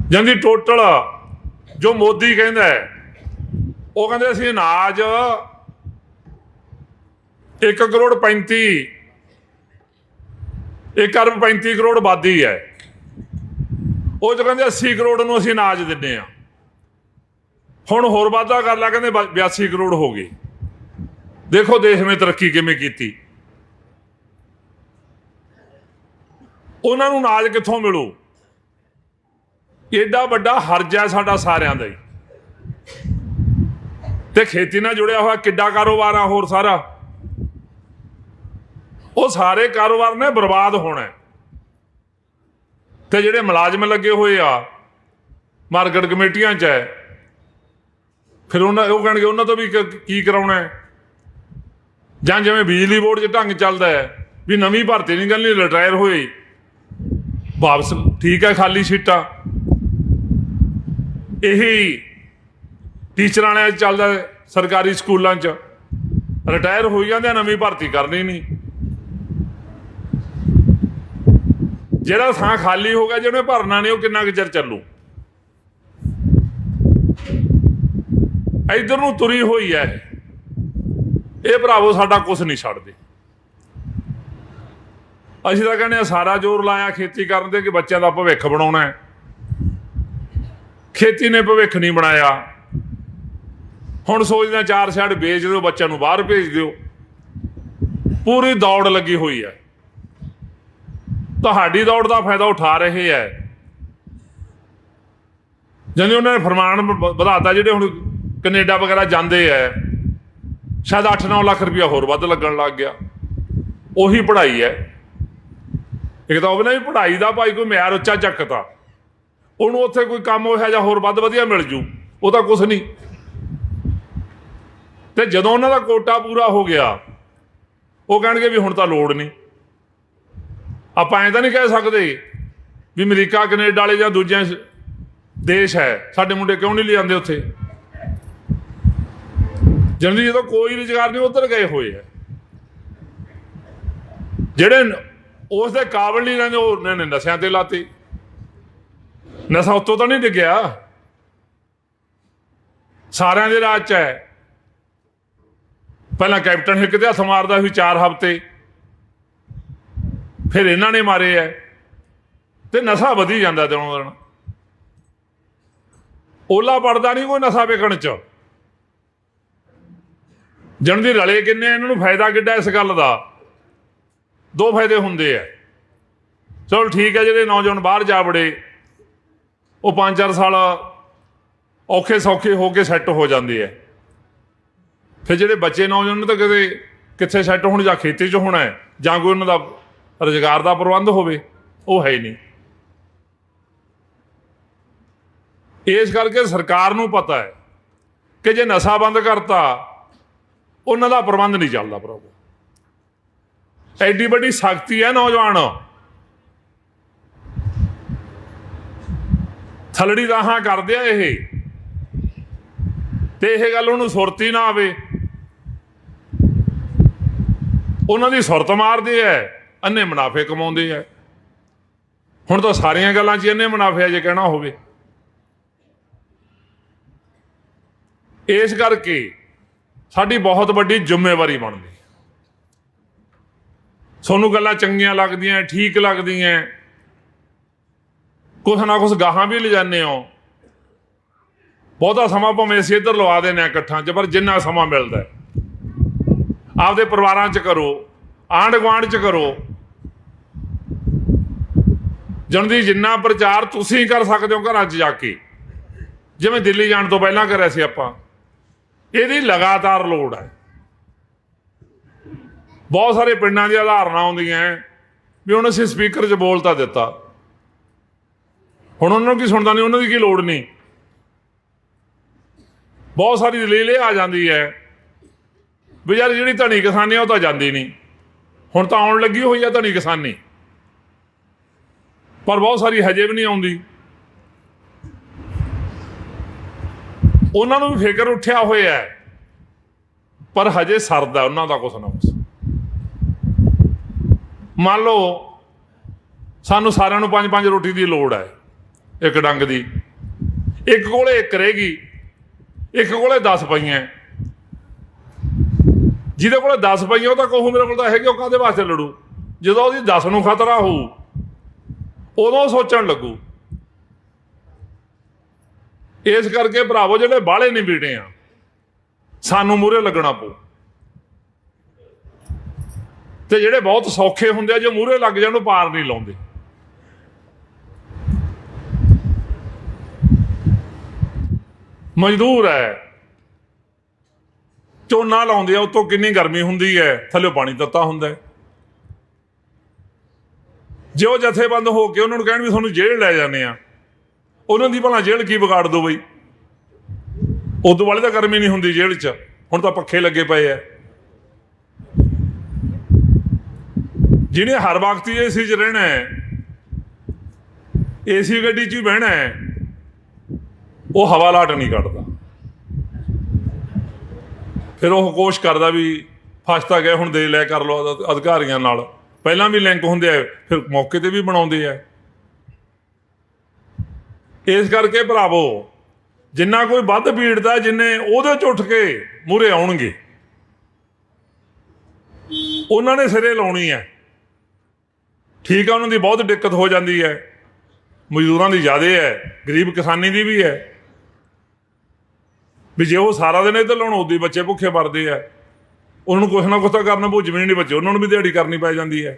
ਜਾਂਦੀ ਟੋਟਲ ਜੋ ਮੋਦੀ ਕਹਿੰਦਾ ਹੈ, ਉਹ ਕਹਿੰਦੇ ਅਸੀਂ ਅਨਾਜ 1 ਕਰੋੜ 35 1 ਅਰਬ 35 ਕਰੋੜ ਆਬਾਦੀ ਹੈ ਉਹ ਜੋ ਕਹਿੰਦੇ 80 ਕਰੋੜ ਨੂੰ ਅਸੀਂ ਅਨਾਜ ਦਿੰਨੇ ਆ ਹੁਣ ਹੋਰ ਵਾਧਾ ਕਰ ਲਿਆ, ਕਹਿੰਦੇ ਬ- 82 ਕਰੋੜ ਹੋ ਗਏ। ਦੇਖੋ ਦੇਸ਼ ਨੇ ਤਰੱਕੀ ਕਿਵੇਂ ਕੀਤੀ। ਉਹਨਾਂ ਨੂੰ ਅਨਾਜ ਕਿੱਥੋਂ ਮਿਲੂ? ਏਡਾ ਵੱਡਾ ਹਰਜ ਹੈ ਸਾਡਾ ਸਾਰਿਆਂ ਦਾ ਹੀ। ਤੇ ਖੇਤੀ ਨਾਲ ਜੁੜਿਆ ਹੋਇਆ ਕਿੱਡਾ ਕਾਰੋਬਾਰ ਆ ਹੋਰ ਸਾਰਾ? ਉਹ ਸਾਰੇ ਕਾਰੋਬਾਰ ਨੇ ਬਰਬਾਦ ਹੋਣਾ ਹੈ। ਤੇ ਜਿਹੜੇ ਮੁਲਾਜ਼ਮ ਲੱਗੇ ਹੋਏ ਆ, ਮਾਰਕੀਟ ਕਮੇਟੀਆਂ 'ਚ ਹੈ, ਫਿਰ ਉਹਨਾਂ ਉਹ ਕਹਿਣਗੇ ਉਹਨਾਂ ਤੋਂ ਵੀ ਕ- ਕੀ ਕਰਾਉਣਾ ਹੈ? ਜਾਂ ਜਿਵੇਂ ਬਿਜਲੀ ਬੋਰਡ 'ਚ ਢੰਗ ਚੱਲਦਾ ਹੈ, ਵੀ ਨਵੀਂ ਭਰਤੀ ਨਹੀਂ ਕਰਨੀ, ਰਿਟਾਇਰ ਹੋਏ। ਵਾਪਸ ਠੀਕ ਹੈ ਖਾਲੀ ਸੀਟਾਂ। ਇਹੀ ਟੀਚਰਾਂ ਵਾਲਿਆਂ 'ਚ ਚੱਲਦਾ ਸਰਕਾਰੀ ਸਕੂਲਾਂ 'ਚ। ਰਿਟਾਇਰ ਹੋਈ ਜਾਂਦੇ ਆ, ਨਵੀਂ ਭਰਤੀ ਕਰਨੀ ਨਹੀਂ। ਜਿਹੜਾ ਥਾਂ ਖਾਲੀ ਹੋ ਗਿਆ ਜਿਹਨੇ ਭਰਨਾ ਨਹੀਂ ਉਹ ਕਿੰਨਾ ਕੁ ਚਿਰ ਚੱਲੂ? ਇਧਰ ਨੂੰ ਤੁਰੀ ਹੋਈ ਹੈ ਇਹ। ਇਹ ਭਰਾਵੋ ਸਾਡਾ ਕੁਝ ਨਹੀਂ ਛੱਡਦੇ। ਅਸੀਂ ਤਾਂ ਕਹਿੰਦੇ ਆ ਸਾਰਾ ਜ਼ੋਰ ਲਾਇਆ ਖੇਤੀ ਕਰਨ ਤੇ ਕਿ ਬੱਚਿਆਂ ਦਾ ਭਵਿੱਖ ਬਣਾਉਣਾ ਹੈ। ਖੇਤੀ ਨੇ ਭਵਿੱਖ ਨਹੀਂ ਬਣਾਇਆ। ਹੁਣ ਸੋਚਦੇ ਆ ਚਾਰ ਛੱਡ ਵੇਚ ਦਿਓ, ਬੱਚਿਆਂ ਨੂੰ ਬਾਹਰ ਭੇਜ ਦਿਓ। ਪੂਰੀ ਦੌੜ ਲੱਗੀ ਹੋਈ ਹੈ। ਤੁਹਾਡੀ ਦੌੜ ਦਾ ਫਾਇਦਾ ਉਠਾ ਰਹੇ ਹੈ। ਜਦੋਂ ਉਹਨਾਂ ਨੇ ਫਰਮਾਨ ਵ- ਵਧਾਤਾ ਜਿਹੜੇ ਹੁਣ ਕੈਨੇਡਾ ਵਗੈਰਾ ਜਾਂਦੇ ਐ ਸ਼ਾਇਦ 8-9 ਲੱਖ ਰੁਪਇਆ ਹੋਰ ਵੱਧ ਲੱਗਣ ਲੱਗ ਗਿਆ। ਉਹੀ ਪੜ੍ਹਾਈ ਹੈ। ਇੱਕ ਤਾਂ ਉਹ ਨਾ ਵੀ ਪੜ੍ਹਾਈ ਦਾ ਭਾਈ ਕੋਈ ਮਿਆਰ ਉੱਚਾ ਚੱਕਤਾ ਉਹਨੂੰ ਉੱਥੇ ਕੋਈ ਕੰਮ ਹੋਇਆ ਜਾਂ ਹੋਰ ਵੱਧ ਵਧੀਆ ਮਿਲ ਜੂ, ਉਹ ਤਾਂ ਕੁਝ ਨਹੀਂ। ਤੇ ਜਦੋਂ ਉਹਨਾਂ ਦਾ ਕੋਟਾ ਪੂਰਾ ਹੋ ਗਿਆ, ਉਹ ਕਹਿਣਗੇ ਵੀ ਹੁਣ ਤਾਂ ਲੋੜ ਨਹੀਂ। ਆਪਾਂ ਐਂ ਤਾਂ ਨਹੀਂ ਕਹਿ ਸਕਦੇ ਵੀ ਅਮਰੀਕਾ, ਕੈਨੇਡਾ ਵਾਲੇ ਜਾਂ ਦੂਜਿਆਂ ਸ- ਦੇਸ਼ ਹੈ, ਸਾਡੇ ਮੁੰਡੇ ਕਿਉਂ ਨਹੀਂ ਲਿਆਂਦੇ ਉੱਥੇ? ਜਨਰਲੀ ਜਦੋਂ ਕੋਈ ਰੁਜ਼ਗਾਰ ਨਹੀਂ, ਉਧਰ ਗਏ ਹੋਏ ਆ ਜਿਹੜੇ ਉਸ ਦੇ ਕਾਬਲ ਨਹੀਂ ਰਹਿੰਦੇ, ਉਹ ਉਹਨਾਂ ਨੇ ਨਸ਼ਿਆਂ ਤੇ ਲਾਤੇ। ਨਸ਼ਾ ਉੱਤੋਂ ਤਾਂ ਨਹੀਂ ਡਿੱਗਿਆ। ਸਾਰਿਆਂ ਦੇ ਰਾਜ ਚ ਹੈ। ਪਹਿਲਾਂ ਕੈਪਟਨ ਹਿੱਕ ਦੇ ਹੱਥ ਮਾਰਦਾ ਸੀ 4 ਹਫ਼ਤੇ। ਫਿਰ ਇਹਨਾਂ ਨੇ ਮਾਰੇ ਐ ਤੇ ਨਸ਼ਾ ਵਧੀ ਜਾਂਦਾ ਦਿਨੋਂ ਦਿਨ। ਓਲਾ ਪੜਦਾ ਨਹੀਂ ਕੋਈ ਨਸ਼ਾ ਵੇਚਣ ਚ। ਜਣ ਦੀ ਰਲੇ ਕਿੰਨੇ, ਇਹਨਾਂ ਨੂੰ ਫਾਇਦਾ ਕਿੱਡਾ ਇਸ ਗੱਲ ਦਾ? ਦੋ ਫਾਇਦੇ ਹੁੰਦੇ ਐ ਚਲੋ ਠੀਕ ਹੈ ਜਿਹੜੇ ਨੌਜਵਾਨ ਬਾਹਰ ਜਾ ਬੜੇ ਉਹ 5-4 ਸਾਲ ਔਖੇ ਸੌਖੇ ਹੋ ਕੇ ਸੈੱਟ ਹੋ ਜਾਂਦੇ ਐ ਫਿਰ ਜਿਹੜੇ ਬੱਚੇ ਨੌਜਵਾਨ ਨੇ ਤਾਂ ਕਦੇ ਕਿੱਥੇ ਸੈੱਟ ਹੋਣ ਜਾਂ ਖੇਤੀ 'ਚ ਹੋਣਾ ਹੈ, ਜਾਂ ਕੋਈ ਉਹਨਾਂ ਦਾ ਰੁਜ਼ਗਾਰ ਦਾ ਪ੍ਰਬੰਧ ਹੋਵੇ, ਉਹ ਹੈ ਹੀ ਨਹੀਂ। ਇਸ ਕਰਕੇ ਸਰਕਾਰ ਨੂੰ ਪਤਾ ਹੈ ਕਿ ਜੇ ਨਸ਼ਾ ਬੰਦ ਕਰਤਾ, ਉਹਨਾਂ ਦਾ ਪ੍ਰਬੰਧ ਨਹੀਂ ਚੱਲਦਾ ਪ੍ਰਭੂ। ਐਡੀ ਵੱਡੀ ਸ਼ਕਤੀ ਹੈ ਨੌਜਵਾਨ। ਥਲੜੀ ਰਾਹਾਂ ਕਰਦੇ ਆ ਇਹ। ਤੇ ਇਹ ਗੱਲ ਉਹਨੂੰ ਸੁਰਤੀ ਨਾ ਆਵੇ। ਉਹਨਾਂ ਦੀ ਸੁਰਤ ਮਾਰਦੇ ਐ ਅੰਨੇ ਮੁਨਾਫੇ ਕਮਾਉਂਦੇ ਐ ਹੁਣ ਤਾਂ ਸਾਰੀਆਂ ਗੱਲਾਂ 'ਚ ਅੰਨੇ ਮੁਨਾਫ਼ੇ ਜੇ ਕਹਿਣਾ ਹੋਵੇ। ਇਸ ਕਰਕੇ ਸਾਡੀ ਬਹੁਤ ਵੱਡੀ ਜ਼ਿੰਮੇਵਾਰੀ ਬਣਦੀ। ਤੁਹਾਨੂੰ ਗੱਲਾਂ ਚੰਗੀਆਂ ਲੱਗਦੀਆਂ, ਠੀਕ ਲੱਗਦੀਆਂ। ਕੁਛ ਨਾ ਕੁਛ ਗਾਹਾਂ ਵੀ ਲਿਜਾਨੇ ਹੋ। ਬਹੁਤਾ ਸਮਾਂ ਭਾਵੇਂ ਅਸੀਂ ਇੱਧਰ ਲਵਾ ਦੇਨੇ ਆ ਇਕੱਠਾਂ 'ਚ, ਪਰ ਜਿੰਨਾ ਸਮਾਂ ਮਿਲਦਾ ਆਪਦੇ ਪਰਿਵਾਰਾਂ 'ਚ ਕਰੋ ਆਂਢ ਗੁਆਂਢ 'ਚ ਕਰੋ। ਜਨਦੀ ਜਿੰਨਾ ਪ੍ਰਚਾਰ ਤੁਸੀਂ ਕਰ ਸਕਦੇ ਹੋ ਘਰਾਂ 'ਚ ਜਾ ਕੇ। ਜਿਵੇਂ ਦਿੱਲੀ ਜਾਣ ਤੋਂ ਪਹਿਲਾਂ ਕਰਿਆ ਸੀ ਆਪਾਂ। ਇਹਦੀ ਲਗਾਤਾਰ ਲੋੜ ਹੈ। ਬਹੁਤ ਸਾਰੇ ਪਿੰਡਾਂ ਦੀਆਂ ਉਦਾਹਰਨਾਂ ਆਉਂਦੀਆਂ ਵੀ ਹੁਣ ਅਸੀਂ ਸਪੀਕਰ 'ਚ ਬੋਲ ਤਾਂ ਦਿੱਤਾ। ਹੁਣ ਉਹਨਾਂ ਨੂੰ ਕੀ ਸੁਣਦਾ ਨਹੀਂ, ਉਹਨਾਂ ਦੀ ਕੀ ਲੋੜ ਨਹੀਂ। ਬਹੁਤ ਸਾਰੀ ਦਲੀਲ ਇਹ ਆ ਜਾਂਦੀ ਹੈ ਵੀ ਯਾਰ ਜਿਹੜੀ ਧਨੀ ਕਿਸਾਨੀ ਆ, ਉਹ ਤਾਂ ਜਾਂਦੀ ਨਹੀਂ। ਹੁਣ ਤਾਂ ਆਉਣ ਲੱਗੀ ਹੋਈ ਆ ਧਨੀ ਕਿਸਾਨੀ। ਪਰ ਬਹੁਤ ਸਾਰੀ ਹਜੇ ਵੀ ਨਹੀਂ ਆਉਂਦੀ। ਉਹਨਾਂ ਨੂੰ ਵੀ ਫਿਕਰ ਉੱਠਿਆ ਹੋਇਆ ਪਰ ਹਜੇ ਸਰਦਾ, ਉਹਨਾਂ ਦਾ ਕੁਛ ਨਾ ਕੁਛ। ਮੰਨ ਲਓ, ਸਾਨੂੰ ਸਾਰਿਆਂ ਨੂੰ ਪੰਜ ਪੰਜ ਰੋਟੀ ਦੀ ਲੋੜ ਹੈ, ਇੱਕ ਡੰਗ ਦੀ। ਇੱਕ ਕੋਲੇ ਇੱਕ ਰਹੇਗੀ, ਇੱਕ ਕੋਲੇ 10 ਪਈਆਂ। ਜਿਹਦੇ ਕੋਲੇ 10 ਪਈਆਂ, ਉਹ ਤਾਂ ਕਹੂ ਮੇਰੇ ਕੋਲ ਤਾਂ ਹੈਗੇ, ਉਹ ਕਾਦੇ ਵਾਸਤੇ ਲੜੂ? ਜਦੋਂ ਉਹਦੀ 10 ਨੂੰ ਖਤਰਾ ਹੋਊ, ਉਦੋਂ ਸੋਚਣ ਲੱਗੂ। ਇਸ ਕਰਕੇ ਭਰਾਵੋ, ਜਿਹੜੇ ਬਾਹਲੇ ਨਹੀਂ ਬੀਟੇ ਆ, ਸਾਨੂੰ ਮੂਰੇ ਲੱਗਣਾ ਪਊ। ਤੇ ਜਿਹੜੇ ਬਹੁਤ ਸੌਖੇ ਹੁੰਦੇ ਆ, ਜੇ ਮੂਹਰੇ ਲੱਗ ਜਾਣ, ਉਹ ਪਾਰ ਨਹੀਂ ਲਾਉਂਦੇ। ਮਜ਼ਦੂਰ ਹੈ। ਝੋਨਾ ਲਾਉਂਦੇ ਆ, ਉਤੋਂ ਕਿੰਨੀ ਗਰਮੀ ਹੁੰਦੀ ਹੈ? ਥੱਲੇ ਪਾਣੀ ਤੱਤਾ ਹੁੰਦਾ ਹੈ। ਜੇ ਉਹ ਜਥੇਬੰਦ ਹੋ ਕੇ ਉਹਨਾਂ ਨੂੰ ਕਹਿਣ ਵੀ ਤੁਹਾਨੂੰ ਜੇਲ੍ਹ ਲੈ ਜਾਂਦੇ ਆ, ਉਹਨਾਂ ਦੀ ਭਲਾ ਜੇਲ੍ਹ ਕੀ ਵਿਗਾੜ ਦੋ ਬਈ? ਉਦੋਂ ਵਾਲੇ ਤਾਂ ਗਰਮੀ ਨਹੀਂ ਹੁੰਦੀ ਜੇਲ੍ਹ 'ਚ। ਹੁਣ ਤਾਂ ਪੱਖੇ ਲੱਗੇ ਪਏ ਆ। ਜਿਹਨੇ ਹਰ ਵਕਤ ਹੀ ਏਸੀ 'ਚ ਰਹਿਣਾ ਹੈ, ਏਸੀ ਗੱਡੀ 'ਚ ਹੀ ਬਹਿਣਾ ਹੈ, ਉਹ ਹਵਾ ਲਾਟ ਨਹੀਂ ਕੱਢਦਾ। ਫਿਰ ਉਹ ਕੋਸ਼ਿਸ਼ ਕਰਦਾ ਵੀ ਫਸਤਾ ਗਿਆ, ਹੁਣ ਦੇ ਲੈ ਕਰ ਲਓ ਅਧਿਕਾਰੀਆਂ ਨਾਲ। ਪਹਿਲਾਂ ਵੀ ਲਿੰਕ ਹੁੰਦੇ ਆ, ਫਿਰ ਮੌਕੇ ਤੇ ਵੀ ਬਣਾਉਂਦੇ ਆ। ਇਸ ਕਰਕੇ ਭਰਾਵੋ, ਜਿੰਨਾ ਕੋਈ ਵੱਧ ਪੀੜਦਾ ਜਿੰਨੇ ਉਹਦੇ ਚ ਉੱਠ ਕੇ ਮੂਰੇ ਆਉਣਗੇ, ਉਹਨਾਂ ਨੇ ਸਿਰੇ ਲਾਉਣੀ ਹੈ। ਠੀਕ ਆ, ਉਹਨਾਂ ਦੀ ਬਹੁਤ ਦਿੱਕਤ ਹੋ ਜਾਂਦੀ ਹੈ। ਮਜ਼ਦੂਰਾਂ ਦੀ ਜ਼ਿਆਦੇ ਹੈ, ਗਰੀਬ ਕਿਸਾਨੀ ਦੀ ਵੀ ਹੈ। ਵੀ ਜੇ ਉਹ ਸਾਰਾ ਦਿਨ ਇੱਧਰ ਲਾਉਣ, ਉਹਦੇ ਬੱਚੇ ਭੁੱਖੇ ਮਰਦੇ ਆ। ਉਹਨਾਂ ਨੂੰ ਕੁਛ ਨਾ ਕੁਛ ਤਾਂ ਕਰਨਾ ਪਊ ਜ਼ਮੀਨ ਨਹੀਂ ਬੱਚੇ, ਉਹਨਾਂ ਨੂੰ ਵੀ ਦਿਹਾੜੀ ਕਰਨੀ ਪੈ ਜਾਂਦੀ ਹੈ।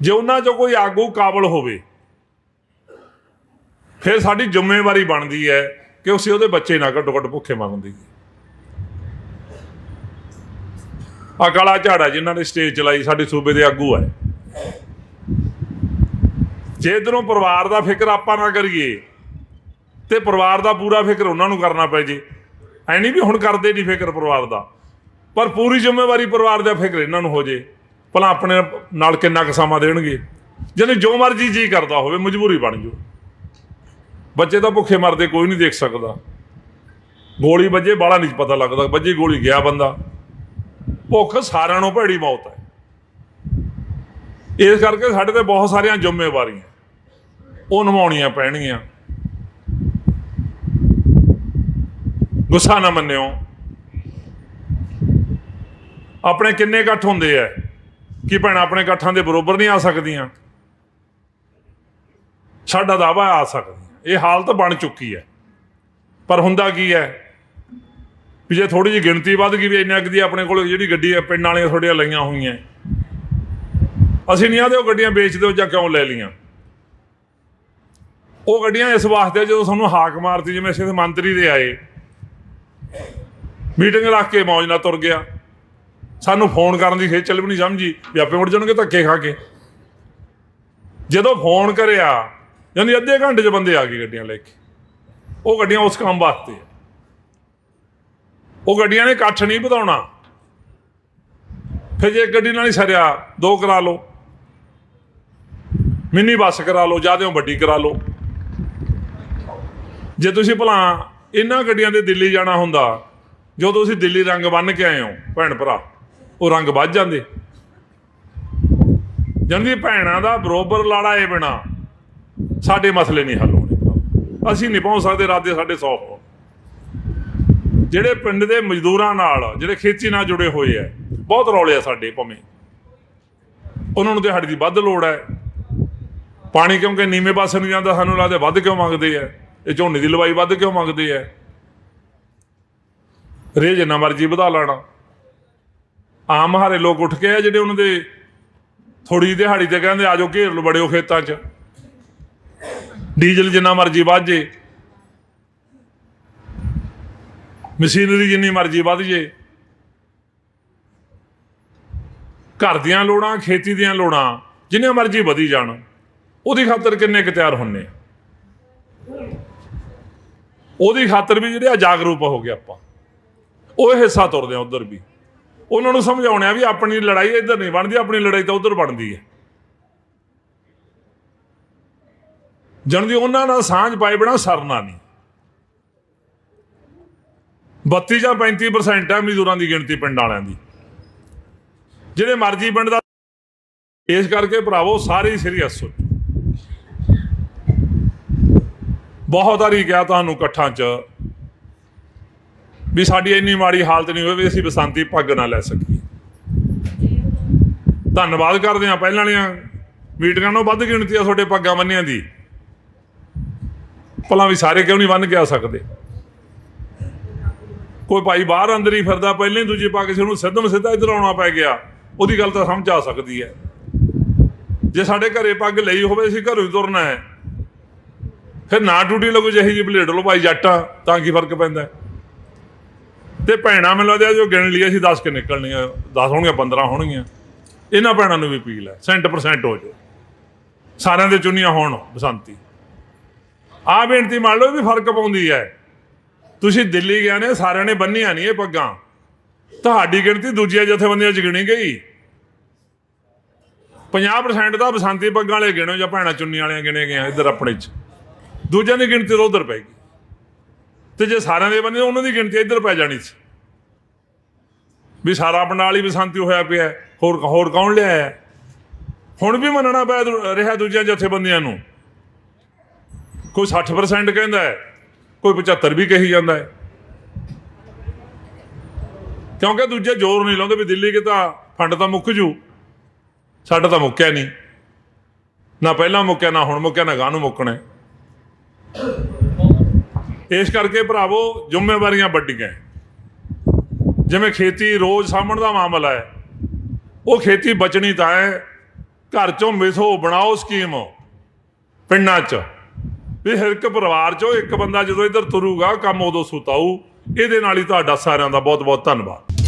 ਜੇ ਉਹਨਾਂ 'ਚੋਂ ਕੋਈ ਆਗੂ ਕਾਬਲ ਹੋਵੇ, ਫਿਰ ਸਾਡੀ ਜ਼ਿੰਮੇਵਾਰੀ ਬਣਦੀ ਹੈ ਕਿ ਅਸੀਂ ਉਹਦੇ ਬੱਚੇ ਨਾ ਘੱਟੋ ਘੱਟ ਭੁੱਖੇ ਮਰਨ ਦੀ। ਆ ਕਾਲਾ ਝਾੜਾ ਜਿਨ੍ਹਾਂ ਨੇ ਸਟੇਜ ਚਲਾਈ, ਸਾਡੇ ਸੂਬੇ ਦੇ ਆਗੂ ਹੈ ਜੇ ਇਧਰੋਂ ਪਰਿਵਾਰ ਦਾ ਫਿਕਰ ਆਪਾਂ ਨਾ ਕਰੀਏ, ਤੇ ਪਰਿਵਾਰ ਦਾ ਪੂਰਾ ਫਿਕਰ ਉਹਨਾਂ ਨੂੰ ਕਰਨਾ ਪੈ ਜੇ। ਐ ਨਹੀਂ ਵੀ ਹੁਣ ਕਰਦੇ ਨਹੀਂ ਫਿਕਰ ਪਰਿਵਾਰ ਦਾ, ਪਰ ਪੂਰੀ ਜ਼ਿੰਮੇਵਾਰੀ ਪਰਿਵਾਰ ਦਾ ਫਿਕਰ ਇਹਨਾਂ ਨੂੰ ਹੋ ਜੇ। ਭਲਾ ਆਪਣੇ ਨਾਲ ਕਿੰਨਾ ਕੁ ਸਮਾਂ ਦੇਣਗੇ। ਜਿਹਨੇ ਜੋ ਮਰਜ਼ੀ ਜੀ ਕਰਦਾ ਹੋਵੇ, ਮਜਬੂਰੀ ਬਣ ਜੂ ਬੱਚੇ ਤਾਂ ਭੁੱਖੇ ਮਰਦੇ, ਕੋਈ ਨਹੀਂ ਦੇਖ ਸਕਦਾ। ਗੋਲੀ ਵੱਜੇ ਬਾਲਾ ਨਹੀਂ ਪਤਾ ਲੱਗਦਾ। ਵੱਜੀ ਗੋਲੀ, ਗਿਆ ਬੰਦਾ। ਭੁੱਖ ਸਾਰਿਆਂ ਨੂੰ ਭੈੜੀ ਮੌਤ ਹੈ। ਇਸ ਕਰਕੇ ਸਾਡੇ ਤੇ ਬਹੁਤ ਸਾਰੀਆਂ ਜ਼ਿੰਮੇਵਾਰੀਆਂ। ਉਹ ਨਿਭਾਉਣੀਆਂ ਪੈਣਗੀਆਂ। ਗੁੱਸਾ ਨਾ ਮੰਨਿਓ। ਆਪਣੇ ਕਿੰਨੇ ਇਕੱਠ ਹੁੰਦੇ ਆ? ਕੀ ਭੈਣ, ਆਪਣੇ ਇਕੱਠਾਂ ਦੇ ਬਰੋਬਰ ਨਹੀਂ ਆ ਸਕਦੀਆਂ? ਸਾਡਾ ਦਾਵਾ ਆ ਸਕਦੀਆਂ ਇਹ ਹਾਲਤ ਬਣ ਚੁੱਕੀ ਹੈ। ਪਰ ਹੁੰਦਾ ਕੀ ਹੈ? ਵੀ ਜੇ ਥੋੜੀ ਜਿਹੀ ਗਿਣਤੀ ਵੱਧ ਗਈ ਵੀ ਇੰਨਾ ਕੁ ਦੀ ਆਪਣੇ ਕੋਲ ਜਿਹੜੀ ਗੱਡੀ ਹੈ ਪਿੰਡ ਵਾਲੀਆਂ ਤੁਹਾਡੀਆਂ ਲਈਆਂ ਹੋਈਆਂ। ਅਸੀਂ ਨਹੀਂ ਆਦੇ ਉਹ ਗੱਡੀਆਂ ਵੇਚ ਦਿਓ ਜਾਂ ਕਿਉਂ ਲੈ ਲਈਆਂ। ਉਹ ਗੱਡੀਆਂ ਇਸ ਵਾਸਤੇ ਜਦੋਂ ਸਾਨੂੰ ਹਾਕ ਮਾਰਤੀ, ਜਿਵੇਂ ਅਸੀਂ ਮੰਤਰੀ ਦੇ ਆਏ। ਮੀਟਿੰਗ ਰੱਖ ਕੇ ਮੌਜ ਨਾਲ ਤੁਰ ਗਿਆ। ਸਾਨੂੰ ਫੋਨ ਕਰਨ ਦੀ ਖੇਚਲ ਵੀ ਨਹੀਂ ਸਮਝੀ ਵੀ ਆਪੇ ਮੁੜ ਜਾਣਗੇ ਧੱਕੇ ਖਾ ਕੇ। ਜਦੋਂ ਫੋਨ ਕਰਿਆ, ਯਾਨੀ ਅੱਧੇ ਘੰਟੇ 'ਚ ਬੰਦੇ ਆ ਗਏ ਗੱਡੀਆਂ ਲੈ ਕੇ। ਉਹ ਗੱਡੀਆਂ ਉਸ ਕੰਮ ਵਾਸਤੇ ਆ। ਉਹ ਗੱਡੀਆਂ ਨੇ ਇਕੱਠ ਨਹੀਂ ਵਧਾਉਣਾ। ਫਿਰ ਜੇ ਗੱਡੀ ਨਾਲ ਹੀ ਸਰਿਆ, ਦੋ ਕਰਾ ਲਓ। ਮਿੰਨੀ ਬੱਸ ਕਰਾ ਲਓ ਜਿਆਦੇ ਵੱਡੀ ਕਰਾ ਲਓ। ਜੇ ਤੁਸੀਂ ਭਲਾ ਇਹਨਾਂ ਗੱਡੀਆਂ ਦੇ ਦਿੱਲੀ ਜਾਣਾ ਹੁੰਦਾ ਜੋ ਤੁਸੀਂ ਦਿੱਲੀ ਰੰਗ ਬੰਨ ਕੇ ਆਏ ਹੋ, ਭੈਣ ਭਰਾ, ਉਹ ਰੰਗ ਵੱਜ ਜਾਂਦੇ। ਜਾਂਦੀ ਭੈਣਾਂ ਦਾ ਬਰੋਬਰ ਲਾੜਾ ਇਹ ਬਿਨਾ ਸਾਡੇ ਮਸਲੇ ਨਹੀਂ ਹੱਲ ਹੋਣੇ। ਅਸੀਂ ਨਹੀਂ ਪਹੁੰਚ ਸਕਦੇ, ਰਾਤ ਦੇ ਸਾਡੇ 100 ਜਿਹੜੇ ਪਿੰਡ ਦੇ ਮਜ਼ਦੂਰਾਂ ਨਾਲ, ਜਿਹੜੇ ਖੇਤੀ ਨਾਲ ਜੁੜੇ ਹੋਏ ਆ, ਬਹੁਤ ਰੌਲੇ ਆ ਸਾਡੇ ਭਵੇਂ। ਉਹਨਾਂ ਨੂੰ ਦਿਹਾੜੀ ਦੀ ਵੱਧ ਲੋੜ ਹੈ। ਪਾਣੀ ਕਿਉਂਕਿ ਨੀਵੇਂ ਪਾਸੇ ਨੂੰ ਜਾਂਦਾ, ਸਾਨੂੰ ਲੱਗਦਾ ਵੱਧ ਕਿਉਂ ਮੰਗਦੇ ਆ? ਇਹ ਝੋਨੇ ਦੀ ਲਵਾਈ ਵੱਧ ਕਿਉਂ ਮੰਗਦੇ ਆ? ਰੇ ਜਿੰਨਾ ਮਰਜ਼ੀ ਵਧਾ ਲੈਣਾ। ਆਮ ਹਾਰੇ ਲੋਕ ਉੱਠ ਕੇ ਆ ਜਿਹੜੇ ਉਹਨਾਂ ਦੇ ਥੋੜੀ ਦਿਹਾੜੀ ਤੇ ਕਹਿੰਦੇ ਆਜੋ ਘੇਰ ਲਓ ਬੜਿਓ ਖੇਤਾਂ 'ਚ। ਡੀਜ਼ਲ ਜਿੰਨਾ ਮਰਜ਼ੀ ਵੱਧ ਜੇ ਮਸ਼ੀਨਰੀ ਜਿੰਨੀ ਮਰਜ਼ੀ ਵੱਧ ਜੇ। ਘਰ ਦੀਆਂ ਲੋੜਾਂ, ਖੇਤੀ ਦੀਆਂ ਲੋੜਾਂ, ਜਿੰਨੀਆਂ ਮਰਜ਼ੀ ਵਧੀ ਜਾਣ, ਉਹਦੀ ਖਾਤਰ ਕਿੰਨੇ ਕੁ ਤਿਆਰ ਹੁੰਨੇ ਉਹਦੀ ਖਾਤਰ ਵੀ ਜਿਹੜੇ ਆ ਜਾਗਰੂਕ ਹੋ ਗਏ ਆਪਾਂ। ਉਹ ਹਿੱਸਾ ਤੁਰਦੇ ਆ ਉਧਰ ਵੀ। ਉਹਨਾਂ ਨੂੰ ਸਮਝਾਉਣਿਆ ਵੀ ਆਪਣੀ ਲੜਾਈ ਇੱਧਰ ਨਹੀਂ ਬਣਦੀ, ਆਪਣੀ ਲੜਾਈ ਤਾਂ ਉਧਰ ਬਣਦੀ ਹੈ ਜਣਦੀ ਉਹਨਾਂ ਨਾਲ ਸਾਂਝ ਪਾਏ ਬਿਨਾ ਸਰਨਾ ਨਹੀਂ। 32 ਜਾਂ 35% ਹੈ ਮਜ਼ਦੂਰਾਂ ਦੀ ਗਿਣਤੀ ਪਿੰਡ ਵਾਲਿਆਂ ਦੀ। ਜਿਹੜੇ ਮਰਜ਼ੀ ਪਿੰਡ ਦਾ ਇਸ ਕਰਕੇ ਭਰਾਵੋ, ਸਾਰੇ ਸੀਰੀਅਸ ਸੋਚੋ। ਬਹੁਤ ਵਾਰੀ ਕਿਹਾ ਤੁਹਾਨੂੰ ਇਕੱਠਾਂ 'ਚ ਵੀ ਸਾਡੀ ਇੰਨੀ ਮਾੜੀ ਹਾਲਤ ਨਹੀਂ ਹੋਵੇ ਵੀ ਅਸੀਂ ਬਸੰਤੀ ਪੱਗ ਨਾ ਲੈ ਸਕੀਏ। ਧੰਨਵਾਦ ਕਰਦੇ ਹਾਂ ਪਹਿਲਾਂ ਵਾਲੀਆਂ ਮੀਟਿੰਗਾਂ ਨੂੰ ਵੱਧ ਗਿਣਤੀ ਆ ਤੁਹਾਡੇ ਪੱਗਾਂ ਬੰਨਿਆਂ ਦੀ। ਭਲਾ ਵੀ ਸਾਰੇ ਕਿਉਂ ਨਹੀਂ ਬੰਨ ਕੇ ਆ ਸਕਦੇ? ਕੋਈ ਭਾਈ ਬਾਹਰ ਅੰਦਰ ਹੀ ਫਿਰਦਾ, ਪਹਿਲਾਂ ਹੀ ਦੂਜੀ ਪੱਗ ਸੀ ਉਹਨੂੰ ਸਿੱਧਮ ਸਿੱਧਾ ਇੱਧਰ ਆਉਣਾ ਪੈ ਗਿਆ। ਉਹਦੀ ਗੱਲ ਤਾਂ ਸਮਝ ਆ ਸਕਦੀ ਹੈ। ਜੇ ਸਾਡੇ ਘਰੇ ਪੱਗ ਲਈ ਹੋਵੇ, ਅਸੀਂ ਘਰੋਂ ਹੀ ਤੁਰਨਾ ਹੈ। ਫਿਰ ਨਾ ਡਿਊਟੀ ਲੱਗੂ ਜਿਹੀ ਜੀ ਬਲੇਡ ਲੋ ਭਾਈ, ਜੱਟਾਂ ਤਾਂ ਕੀ ਫ਼ਰਕ ਪੈਂਦਾ ਹੈ? ਤੇ ਭੈਣਾਂ ਮੈਨੂੰ ਲੱਗਦਾ ਜੋ ਗਿਣ ਲਈ ਅਸੀਂ 10 ਕੇ ਨਿਕਲਣੀਆਂ 10 ਹੋਣਗੀਆਂ 15 ਹੋਣਗੀਆਂ। ਇਹਨਾਂ ਭੈਣਾਂ ਨੂੰ ਵੀ ਅਪੀਲ ਹੈ 100% ਹੋ ਜਾਓ। ਸਾਰਿਆਂ ਦੇ ਚੁੰਨੀਆਂ ਹੋਣ, ਬਸੰਤੀ। ਆਹ ਬੇਨਤੀ ਮੰਨ ਲਓ ਵੀ ਫ਼ਰਕ ਪਾਉਂਦੀ ਹੈ। ਤੁਸੀਂ ਦਿੱਲੀ ਗਿਆ ਨੇ, ਸਾਰਿਆਂ ਨੇ ਬੰਨੀਆਂ ਨਹੀਂ ਇਹ ਪੱਗਾਂ। ਤੁਹਾਡੀ ਗਿਣਤੀ ਦੂਜੀਆਂ ਜਥੇਬੰਦੀਆਂ 'ਚ ਗਿਣੀ ਗਈ। 50% ਤਾਂ ਬਸੰਤੀ ਪੱਗਾਂ ਵਾਲੇ ਗਿਣੋ ਜਾਂ ਭੈਣਾਂ ਚੁੰਨੀਆਂ ਵਾਲਿਆਂ ਗਿਣੇ ਗਏ ਇੱਧਰ ਆਪਣੇ 'ਚ। ਦੂਜਿਆਂ ਦੀ ਗਿਣਤੀ ਤਾਂ ਉਧਰ ਪੈ ਗਈ। ਤੇ ਜੇ ਸਾਰਿਆਂ ਦੇ ਬੰਨੇ, ਉਹਨਾਂ ਦੀ ਗਿਣਤੀ ਇੱਧਰ ਪੈ ਜਾਣੀ ਸੀ। ਵੀ ਸਾਰਾ ਪੰਡਾਲ ਹੀ ਬਸੰਤੀ ਹੋਇਆ ਪਿਆ ਹੋਰ ਹੋਰ ਕੌਣ ਲਿਆਇਆ ਹੈ? ਹੁਣ ਵੀ ਮੰਨਣਾ ਪੈ ਰਿਹਾ ਦੂਜਿਆਂ ਜਥੇਬੰਦੀਆਂ ਨੂੰ। ਕੋਈ 60% ਕਹਿੰਦਾ ਹੈ। ਕੋਈ 75 ਵੀ ਕਹੀ ਜਾਂਦਾ ਹੈ। ਕਿਉਂਕਿ ਦੂਜੇ ਜ਼ੋਰ ਨਹੀਂ ਲਾਉਂਦੇ ਵੀ ਦਿੱਲੀ ਕਿ ਤਾਂ ਫੰਡ ਤਾਂ ਮੁੱਕ ਜੂ। ਸਾਡਾ ਤਾਂ ਮੁੱਕਿਆ ਨਹੀਂ। ਨਾ ਪਹਿਲਾਂ ਮੁੱਕਿਆ, ਨਾ ਹੁਣ ਮੁੱਕਿਆ, ਨਾ ਗਾਂ ਨੂੰ ਮੁੱਕਣਾ ਇਸ ਕਰਕੇ ਭਰਾਵੋ, ਜ਼ਿੰਮੇਵਾਰੀਆਂ ਵੱਡੀਆਂ ਜਿਵੇਂ ਖੇਤੀ ਰੋਜ਼ ਸਾਂਭਣ ਦਾ ਮਾਮਲਾ ਹੈ। ਉਹ ਖੇਤੀ ਬਚਣੀ ਤਾਂ ਹੈ। ਘਰ ਚੋਂ ਮਿਸੋ ਬਣਾਓ ਸਕੀਮ ਪਿੰਡਾਂ 'ਚ। ਵੀ ਹਰ ਇੱਕ ਪਰਿਵਾਰ 'ਚੋਂ ਇੱਕ ਬੰਦਾ ਜਦੋਂ ਇੱਧਰ ਤੁਰੂਗਾ ਕੰਮ ਉਦੋਂ ਸੁਤਾਊ। ਇਹਦੇ ਨਾਲ ਹੀ ਤੁਹਾਡਾ ਸਾਰਿਆਂ ਦਾ ਬਹੁਤ ਬਹੁਤ ਧੰਨਵਾਦ।